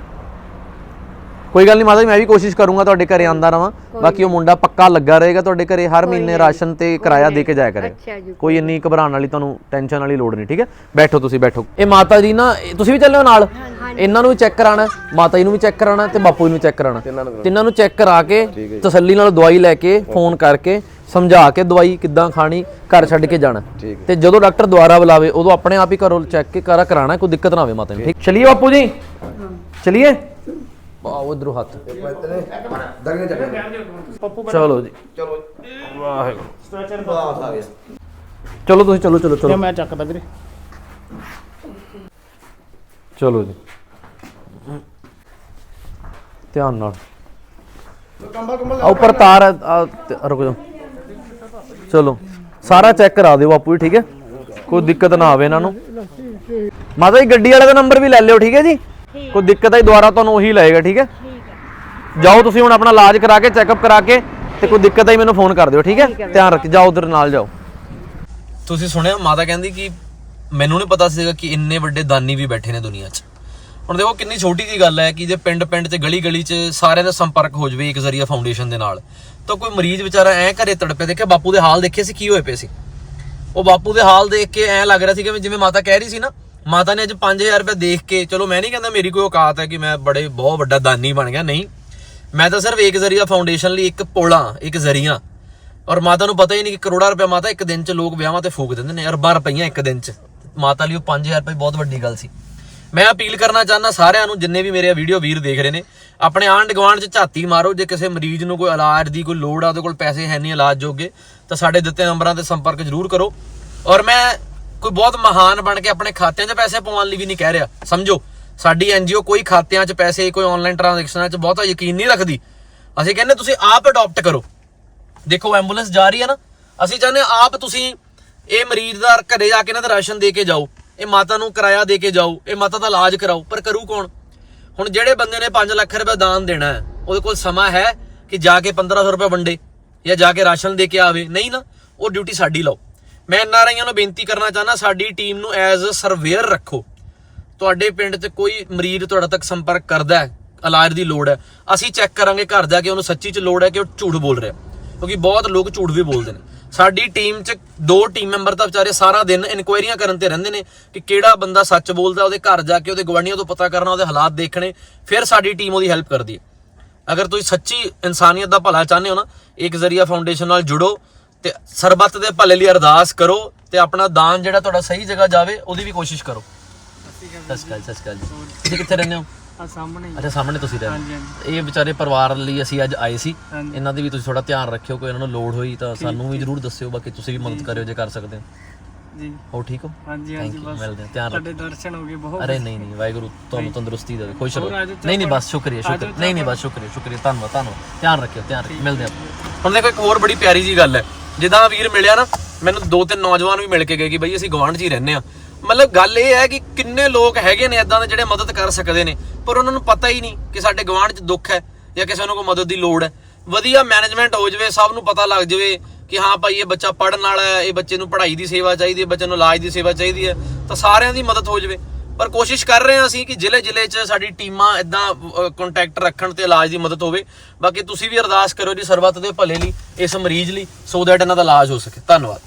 ਕੋਈ ਗੱਲ ਨਹੀਂ ਮਾਤਾ ਜੀ ਮੈਂ ਵੀ ਕੋਸ਼ਿਸ਼ ਕਰੂੰਗਾ ਤੁਹਾਡੇ ਘਰੇ ਆਂਦਾ ਰਵਾਂ। ਬਾਕੀ ਉਹ ਮੁੰਡਾ ਪੱਕਾ ਲੱਗਾ ਰਹੇਗਾ ਤੁਹਾਡੇ ਘਰੇ ਹਰ ਮਹੀਨੇ ਰਾਸ਼ਨ ਤੇ ਕਿਰਾਇਆ ਦੇ ਕੇ ਜਾਇਆ ਕਰੇ। ਅੱਛਾ ਜੀ ਕੋਈ ਇੰਨੀ ਘਬਰਾਉਣ ਵਾਲੀ ਤੁਹਾਨੂੰ ਟੈਨਸ਼ਨ ਵਾਲੀ ਲੋੜ ਨਹੀਂ ਠੀਕ ਹੈ? ਬੈਠੋ ਤੁਸੀਂ ਬੈਠੋ। ਇਹ ਮਾਤਾ ਜੀ ਨਾ ਇਹ- ਤੁਸੀਂ ਵੀ ਚੱਲਿਓ ਨਾਲ। ਇਹਨਾਂ ਨੂੰ ਵੀ ਚੈੱਕ ਕਰਾਣਾ ਮਾਤਾ ਜੀ ਨੂੰ ਵੀ ਚੈੱਕ ਕਰਾਣਾ ਤੇ ਬਾਪੂ ਜੀ ਨੂੰ ਚੈੱਕ ਕਰਾਣਾ। ਤਿੰਨਾਂ ਨੂੰ ਚੈੱਕ ਕਰਾ ਕੇ ਤਸੱਲੀ ਨਾਲ ਦਵਾਈ ਲੈ ਕੇ ਫੋਨ ਕਰਕੇ ਸਮਝਾ ਕੇ ਦਵਾਈ ਕਿੱਦਾਂ ਖਾਣੀ ਘਰ ਛੱਡ ਕੇ ਜਾਣਾ। ਤੇ ਜਦੋਂ ਡਾਕਟਰ ਦੁਬਾਰਾ ਬੁਲਾਵੇ ਉਦੋਂ ਆਪਣੇ ਆਪ ਹੀ ਘਰੋਂ ਚੈੱਕ ਕੇ ਕਰਾ ਕਰਾਣਾ ਕੋਈ ਦਿੱਕਤ ਨਾ ਆਵੇ ਮਾਤਾ ਨੂੰ ਠੀਕ? ਚਲਿਏ ਬਾਪੂ ਜੀ। ਚਲਿਏ। ਆਓ ਇਧਰੋਂ ਹੱਥ। ਚਲੋ ਜੀ। ਚਲੋ ਵਾਹਿਗੁਰੂ। ਚਲੋ ਤੁਸੀਂ ਚਲੋ ਚਲੋ ਚਲੋ। ਮੈਂ ਚੱਕਦਾ ਵੀਰੇ? ਚਲੋ ਜੀ। ਧਿਆਨ ਨਾਲ। ਆ ਉੱਪਰ ਤਾਰ ਆ, ਰੁਕ ਜਾਓ। ਚਲੋ। ਸਾਰਾ ਚੈੱਕ ਕਰਾ ਦਿਓ ਬਾਪੂ ਜੀ ਠੀਕ ਹੈ? ਕੋਈ ਦਿੱਕਤ ਨਾ ਆਵੇ ਇਹਨਾਂ ਨੂੰ। ਮਾਤਾ ਜੀ ਗੱਡੀ ਵਾਲੇ ਦਾ ਨੰਬਰ ਵੀ ਲੈ ਲਿਓ ਠੀਕ ਹੈ ਜੀ? ਕੋਈ ਦਿੱਕਤ ਆਈ ਦੁਬਾਰਾ ਤੁਹਾਨੂੰ ਉਹੀ ਲਾਏਗਾ ਠੀਕ ਹੈ? ਜਾਓ ਤੁਸੀਂ ਹੁਣ ਆਪਣਾ ਇਲਾਜ ਕਰਾ ਕੇ ਚੈੱਕਅਪ ਕਰਾ ਕੇ ਤੇ ਕੋਈ ਦਿੱਕਤ ਆਈ ਮੈਨੂੰ ਫੋਨ ਕਰ ਦਿਓ ਠੀਕ ਹੈ? ਧਿਆਨ ਰੱਖ ਜਾਓ ਉਧਰ ਨਾਲ ਜਾਓ। ਤੁਸੀਂ ਸੁਣਿਆ ਮਾਤਾ ਕਹਿੰਦੀ ਕਿ ਮੈਨੂੰ ਨਹੀਂ ਪਤਾ ਸੀਗਾ ਕਿ ਇੰਨੇ ਵੱਡੇ ਦਾਨੀ ਵੀ ਬੈਠੇ ਨੇ ਦੁਨੀਆ 'ਚ। ਹੁਣ ਦੇਖੋ ਕਿੰਨੀ ਛੋਟੀ ਜੀ ਗੱਲ ਹੈ ਕਿ ਜੇ ਪਿੰਡ ਪਿੰਡ 'ਚ ਗਲੀ ਗਲੀ 'ਚ ਸਾਰਿਆਂ ਦਾ ਸੰਪਰਕ ਹੋ ਜਵੇ ਇੱਕ ਜ਼ਰੀਆ ਫਾਊਂਡੇਸ਼ਨ ਦੇ ਨਾਲ ਤਾਂ ਕੋਈ ਮਰੀਜ਼ ਵਿਚਾਰਾ ਐ ਘਰੇ ਤੜਪੇ ਦੇਖਿਆ ਬਾਪੂ ਦੇ ਹਾਲ ਦੇਖੇ ਸੀ ਕੀ ਹੋਏ ਪਏ ਸੀ? ਉਹ ਬਾਪੂ ਦੇ ਹਾਲ ਦੇਖ ਕੇ ਐ ਲੱਗ ਰਿਹਾ ਸੀ ਕਿ ਜਿਵੇਂ ਮਾਤਾ ਕਹਿ ਰਹੀ ਸੀ ਨਾ ਮਾਤਾ ਨੇ ਅੱਜ 5000 ਰੁਪਏ ਦੇਖ ਕੇ, ਚਲੋ ਮੈਂ ਨਹੀਂ ਕਹਿੰਦਾ ਮੇਰੀ ਕੋਈ ਔਕਾਤ ਹੈ ਕਿ ਮੈਂ ਬੜੇ, ਬਹੁਤ ਵੱਡਾ ਦਾਨੀ ਬਣ ਗਿਆ, ਨਹੀਂ। ਮੈਂ ਤਾਂ ਸਿਰਫ ਇੱਕ ਜ਼ਰੀਆ ਫਾਊਂਡੇਸ਼ਨ ਲਈ ਇੱਕ ਪੋਲਾ, ਇੱਕ ਜ਼ਰੀਆ। ਔਰ ਮਾਤਾ ਨੂੰ ਪਤਾ ਹੀ ਨਹੀਂ ਕਿ ਕਰੋੜਾ ਰੁਪਏ ਮਾਤਾ ਇੱਕ ਦਿਨ 'ਚ ਲੋਕ ਵਿਆਹਾਂ ਤੇ ਫੂਕ ਦਿੰਦੇ ਨੇ, ਅਰਬਾਂ ਰੁਪਈਆਂ ਇੱਕ ਦਿਨ 'ਚ। ਮਾਤਾ ਲਈ ਉਹ 5000 ਰੁਪਏ ਬਹੁਤ ਵੱਡੀ ਗੱਲ ਸੀ। ਮੈਂ ਅਪੀਲ ਕਰਨਾ ਚਾਹੁੰਦਾ ਸਾਰਿਆਂ ਨੂੰ, ਜਿੰਨੇ ਵੀ ਮੇਰੇ ਵੀਡੀਓ ਵੀਰ ਦੇਖ ਰਹੇ ਨੇ, ਆਪਣੇ ਆਂਢ ਗੁਆਂਢ 'ਚ ਝਾਤੀ ਮਾਰੋ, ਜੇ ਕਿਸੇ ਮਰੀਜ਼ ਨੂੰ ਕੋਈ ਇਲਾਜ ਦੀ ਕੋਈ ਲੋੜ ਆ, ਉਹਦੇ ਕੋਲ ਪੈਸੇ ਹੈ ਨਹੀਂ ਇਲਾਜ ਜੋਗੇ, ਤਾਂ ਸਾਡੇ ਦਿੱਤੇ ਨੰਬਰਾਂ ਤੇ ਸੰਪਰਕ ਜ਼ਰੂਰ ਕਰੋ। ਔਰ ਮੈਂ ਕੋਈ ਬਹੁਤ ਮਹਾਨ ਬਣ ਕੇ ਆਪਣੇ ਖਾਤਿਆਂ 'ਚ ਪੈਸੇ ਪਵਾਉਣ ਲਈ ਵੀ ਨਹੀਂ ਕਹਿ ਰਿਹਾ। ਸਮਝੋ, ਸਾਡੀ ਐਨਜੀਓ ਕੋਈ ਖਾਤਿਆਂ 'ਚ ਪੈਸੇ, ਕੋਈ ਆਨਲਾਈਨ ਟ੍ਰਾਂਜੈਕਸ਼ਨਾਂ 'ਚ ਬਹੁਤਾ ਯਕੀਨ ਨਹੀਂ ਰੱਖਦੀ। ਅਸੀਂ ਕਹਿੰਦੇ ਤੁਸੀਂ ਆਪ ਅਡਾਪਟ ਕਰੋ। ਦੇਖੋ ਐਂਬੂਲੈਂਸ ਜਾ ਰਹੀ ਹੈ ਨਾ। ਅਸੀਂ ਚਾਹੁੰਦੇ ਹਾਂ ਆਪ ਤੁਸੀਂ ਇਹ ਮਰੀਜ਼ ਦਾ ਘਰੇ ਜਾ ਕੇ ਇਹਨਾਂ ਦਾ ਰਾਸ਼ਨ ਦੇ ਕੇ ਜਾਓ, ਇਹ ਮਾਤਾ ਨੂੰ ਕਿਰਾਇਆ ਦੇ ਕੇ ਜਾਓ, ਇਹ ਮਾਤਾ ਦਾ ਇਲਾਜ ਕਰਾਓ, ਪਰ ਕਰੂ ਕੌਣ? ਹੁਣ ਜਿਹੜੇ ਬੰਦੇ ਨੇ 5 ਲੱਖ ਰੁਪਏ ਦਾਨ ਦੇਣਾ ਹੈ, ਉਹਦੇ ਕੋਲ ਸਮਾਂ ਹੈ ਕਿ ਜਾ ਕੇ 1500 ਰੁਪਏ ਵੰਡੇ ਜਾਂ ਜਾ ਕੇ ਰਾਸ਼ਨ ਦੇ ਕੇ ਆਵੇ। ਨਹੀਂ ਨਾ, ਉਹ ਡਿਊਟੀ ਸਾਡੀ ਲਾਓ। ਮੈਂ ਐਨਆਰਆਈਆਂ ਨੂੰ ਬੇਨਤੀ ਕਰਨਾ ਚਾਹੁੰਦਾ, ਸਾਡੀ ਟੀਮ ਨੂੰ ਐਜ਼ ਅ ਸਰਵੇਅਰ ਰੱਖੋ। ਤੁਹਾਡੇ ਪਿੰਡ 'ਚ ਕੋਈ ਮਰੀਜ਼ ਤੁਹਾਡਾ ਤੱਕ ਸੰਪਰਕ ਕਰਦਾ ਹੈ, ਇਲਾਜ ਦੀ ਲੋੜ ਹੈ, ਅਸੀਂ ਚੈੱਕ ਕਰਾਂਗੇ ਘਰ ਜਾ ਕੇ ਉਹਨੂੰ ਸੱਚੀ 'ਚ ਲੋੜ ਹੈ ਕਿ ਉਹ ਝੂਠ ਬੋਲ ਰਿਹਾ ਕਿਉਂਕਿ ਬਹੁਤ ਲੋਕ ਝੂਠ ਵੀ ਬੋਲਦੇ ਨੇ। ਸਾਡੀ ਟੀਮ 'ਚ ਦੋ ਟੀਮ ਮੈਂਬਰ ਤਾਂ ਵਿਚਾਰੇ ਸਾਰਾ ਦਿਨ ਇਨਕੁਆਇਰੀਆਂ ਕਰਨ ਤੇ ਰਹਿੰਦੇ ਨੇ ਕਿ ਕਿਹੜਾ ਬੰਦਾ ਸੱਚ ਬੋਲਦਾ, ਉਹਦੇ ਘਰ ਜਾ ਕੇ ਉਹਦੇ ਗਵਾਂਢੀਆਂ ਤੋਂ ਪਤਾ ਕਰਨਾ, ਉਹਦੇ ਹਾਲਾਤ ਦੇਖਣੇ, ਫਿਰ ਸਾਡੀ ਟੀਮ ਉਹਦੀ ਹੈਲਪ ਕਰਦੀ ਹੈ। ਅਗਰ ਤੁਸੀਂ ਸੱਚੀ ਇਨਸਾਨੀਅਤ ਦਾ ਭਲਾ ਚਾਹੁੰਦੇ ਹੋ ਨਾ, ਇੱਕ ਜ਼ਰੀਆ ਫਾਊਂਡੇਸ਼ਨ ਨਾਲ ਜੁੜੋ ਤੇ ਸਰਬੱਤ ਦੇ ਭਲੇ ਲਈ ਅਰਦਾਸ ਕਰੋ ਤੇ ਆਪਣਾ ਦਾਨ ਜਿਹੜਾ ਤੁਹਾਡਾ ਸਹੀ ਜਗ੍ਹਾ ਜਾਵੇ ਉਹਦੀ ਵੀ ਕੋਸ਼ਿਸ਼ ਕਰੋ। ਸਤਿ ਸ਼੍ਰੀ ਅਕਾਲ ਸਤਿ ਸ਼੍ਰੀ ਅਕਾਲ ਜੀ। ਤੁਸੀਂ ਕਿੱਥੇ ਰਹਿੰਦੇ ਹੋ? ਆ ਸਾਹਮਣੇ ਅੱਛਾ ਸਾਹਮਣੇ ਤੁਸੀਂ ਰਹਿੰਦੇ ਹਾਂਜੀ ਇਹ ਵਿਚਾਰੇ ਪਰਿਵਾਰ ਲਈ ਅਸੀਂ ਅੱਜ ਆਏ ਸੀ। ਇਹਨਾਂ ਦੀ ਵੀ ਤੁਸੀਂ ਥੋੜਾ ਧਿਆਨ ਰੱਖਿਓ ਕੋਈ ਇਹਨਾਂ ਨੂੰ ਲੋੜ ਹੋਈ ਤਾਂ ਸਾਨੂੰ ਵੀ ਜਰੂਰ ਦੱਸਿਓ ਬਾਕੀ ਤੁਸੀਂ ਵੀ ਮਦਦ ਕਰਿਓ ਜੇ। ਕਰ ਸਕਦੇ ਹੋ। ਜੀ। ਹੋ ਠੀਕ ਹੋ? ਹਾਂਜੀ ਹਾਂਜੀ ਬਸ ਮਿਲਦੇ ਹਾਂ ਧਿਆਨ ਤੁਹਾਡੇ ਰੱਖੋ ਦਰਸ਼ਨ ਹੋ ਗਏ ਬਹੁਤ। ਅਰੇ ਨਹੀਂ ਨਹੀਂ ਵਾਹਿਗੁਰੂ ਤੁਹਾਨੂੰ ਤੰਦਰੁਸਤੀ ਦੇਵੇ ਖੁਸ਼ ਰਹੋ। ਨਹੀਂ ਨਹੀਂ ਬਸ ਸ਼ੁਕਰੀਆ ਸ਼ੁਕਰੀਆ। ਨਹੀਂ ਨਹੀਂ ਬਸ ਸ਼ੁਕਰੀਆ ਸ਼ੁਕਰੀਆ ਧੰਨਵਾਦ ਧੰਨਵਾਦ। ਧਿਆਨ ਰੱਖਿਓ ਧਿਆਨ ਰੱਖਿਓ। ਮਿਲਦੇ ਆਪਾਂ ਹੁਣ ਦੇਖੋ ਇੱਕ ਹੋਰ ਬੜੀ ਪਿਆਰੀ ਜੀ ਗੱਲ ਹੈ। ਜਿੱਦਾਂ ਵੀਰ ਮਿਲਿਆ ਨਾ, ਮੈਨੂੰ ਦੋ ਤਿੰਨ ਨੌਜਵਾਨ ਵੀ ਮਿਲ ਕੇ ਗਏ ਕਿ ਬਈ ਅਸੀਂ ਗਵਾਂਢ 'ਚ ਹੀ ਰਹਿੰਦੇ ਆ ਮਤਲਬ ਗੱਲ ਇਹ ਹੈ ਕਿ ਕਿੰਨੇ ਲੋਕ ਹੈਗੇ ਨੇ ਇਦਾਂ ਦੇ ਜਿਹੜੇ ਮਦਦ ਕਰ ਸਕਦੇ ਨੇ, ਪਰ ਉਹਨਾਂ ਨੂੰ ਪਤਾ ਹੀ ਨਹੀਂ ਕਿ ਸਾਡੇ ਗਵਾਂਢ 'ਚ ਦੁੱਖ ਹੈ ਜਾਂ ਕਿਸੇ ਨੂੰ ਕੋਈ ਮਦਦ ਦੀ ਲੋੜ ਹੈ। ਵਧੀਆ ਮੈਨੇਜਮੈਂਟ ਹੋ ਜਾਵੇ, ਸਭ ਨੂੰ ਪਤਾ ਲੱਗ ਜਾਵੇ ਕਿ ਹਾਂ ਭਾਈ ਇਹ ਬੱਚਾ ਪੜਨ ਵਾਲਾ ਹੈ, ਇਹ ਬੱਚੇ ਨੂੰ ਪੜ੍ਹਾਈ ਦੀ ਸੇਵਾ ਚਾਹੀਦੀ ਹੈ, ਬੱਚੇ ਨੂੰ ਇਲਾਜ ਦੀ ਸੇਵਾ ਚਾਹੀਦੀ ਹੈ, ਤਾਂ ਸਾਰਿਆਂ ਦੀ ਮਦਦ ਹੋ ਜਾਵੇ। ਪਰ ਕੋਸ਼ਿਸ਼ ਕਰ ਰਹੇ ਹਾਂ ਅਸੀਂ ਕਿ ਜ਼ਿਲ੍ਹੇ ਜ਼ਿਲ੍ਹੇ 'ਚ ਸਾਡੀ ਟੀਮਾਂ ਇਦਾਂ ਕੰਟੈਕਟ ਰੱਖਣ ਤੇ ਇਲਾਜ ਦੀ ਮਦਦ ਹੋਵੇ। ਬਾਕੀ ਤੁਸੀਂ ਵੀ ਅਰਦਾਸ ਕਰੋ ਜੀ ਸਰਬੱਤ ਦੇ ਭਲੇ ਲਈ, ਇਸ ਮਰੀਜ਼ ਲਈ ਸੋ ਦੈਟ ਇਹਨਾਂ ਦਾ ਇਲਾਜ ਹੋ ਸਕੇ। ਧੰਨਵਾਦ।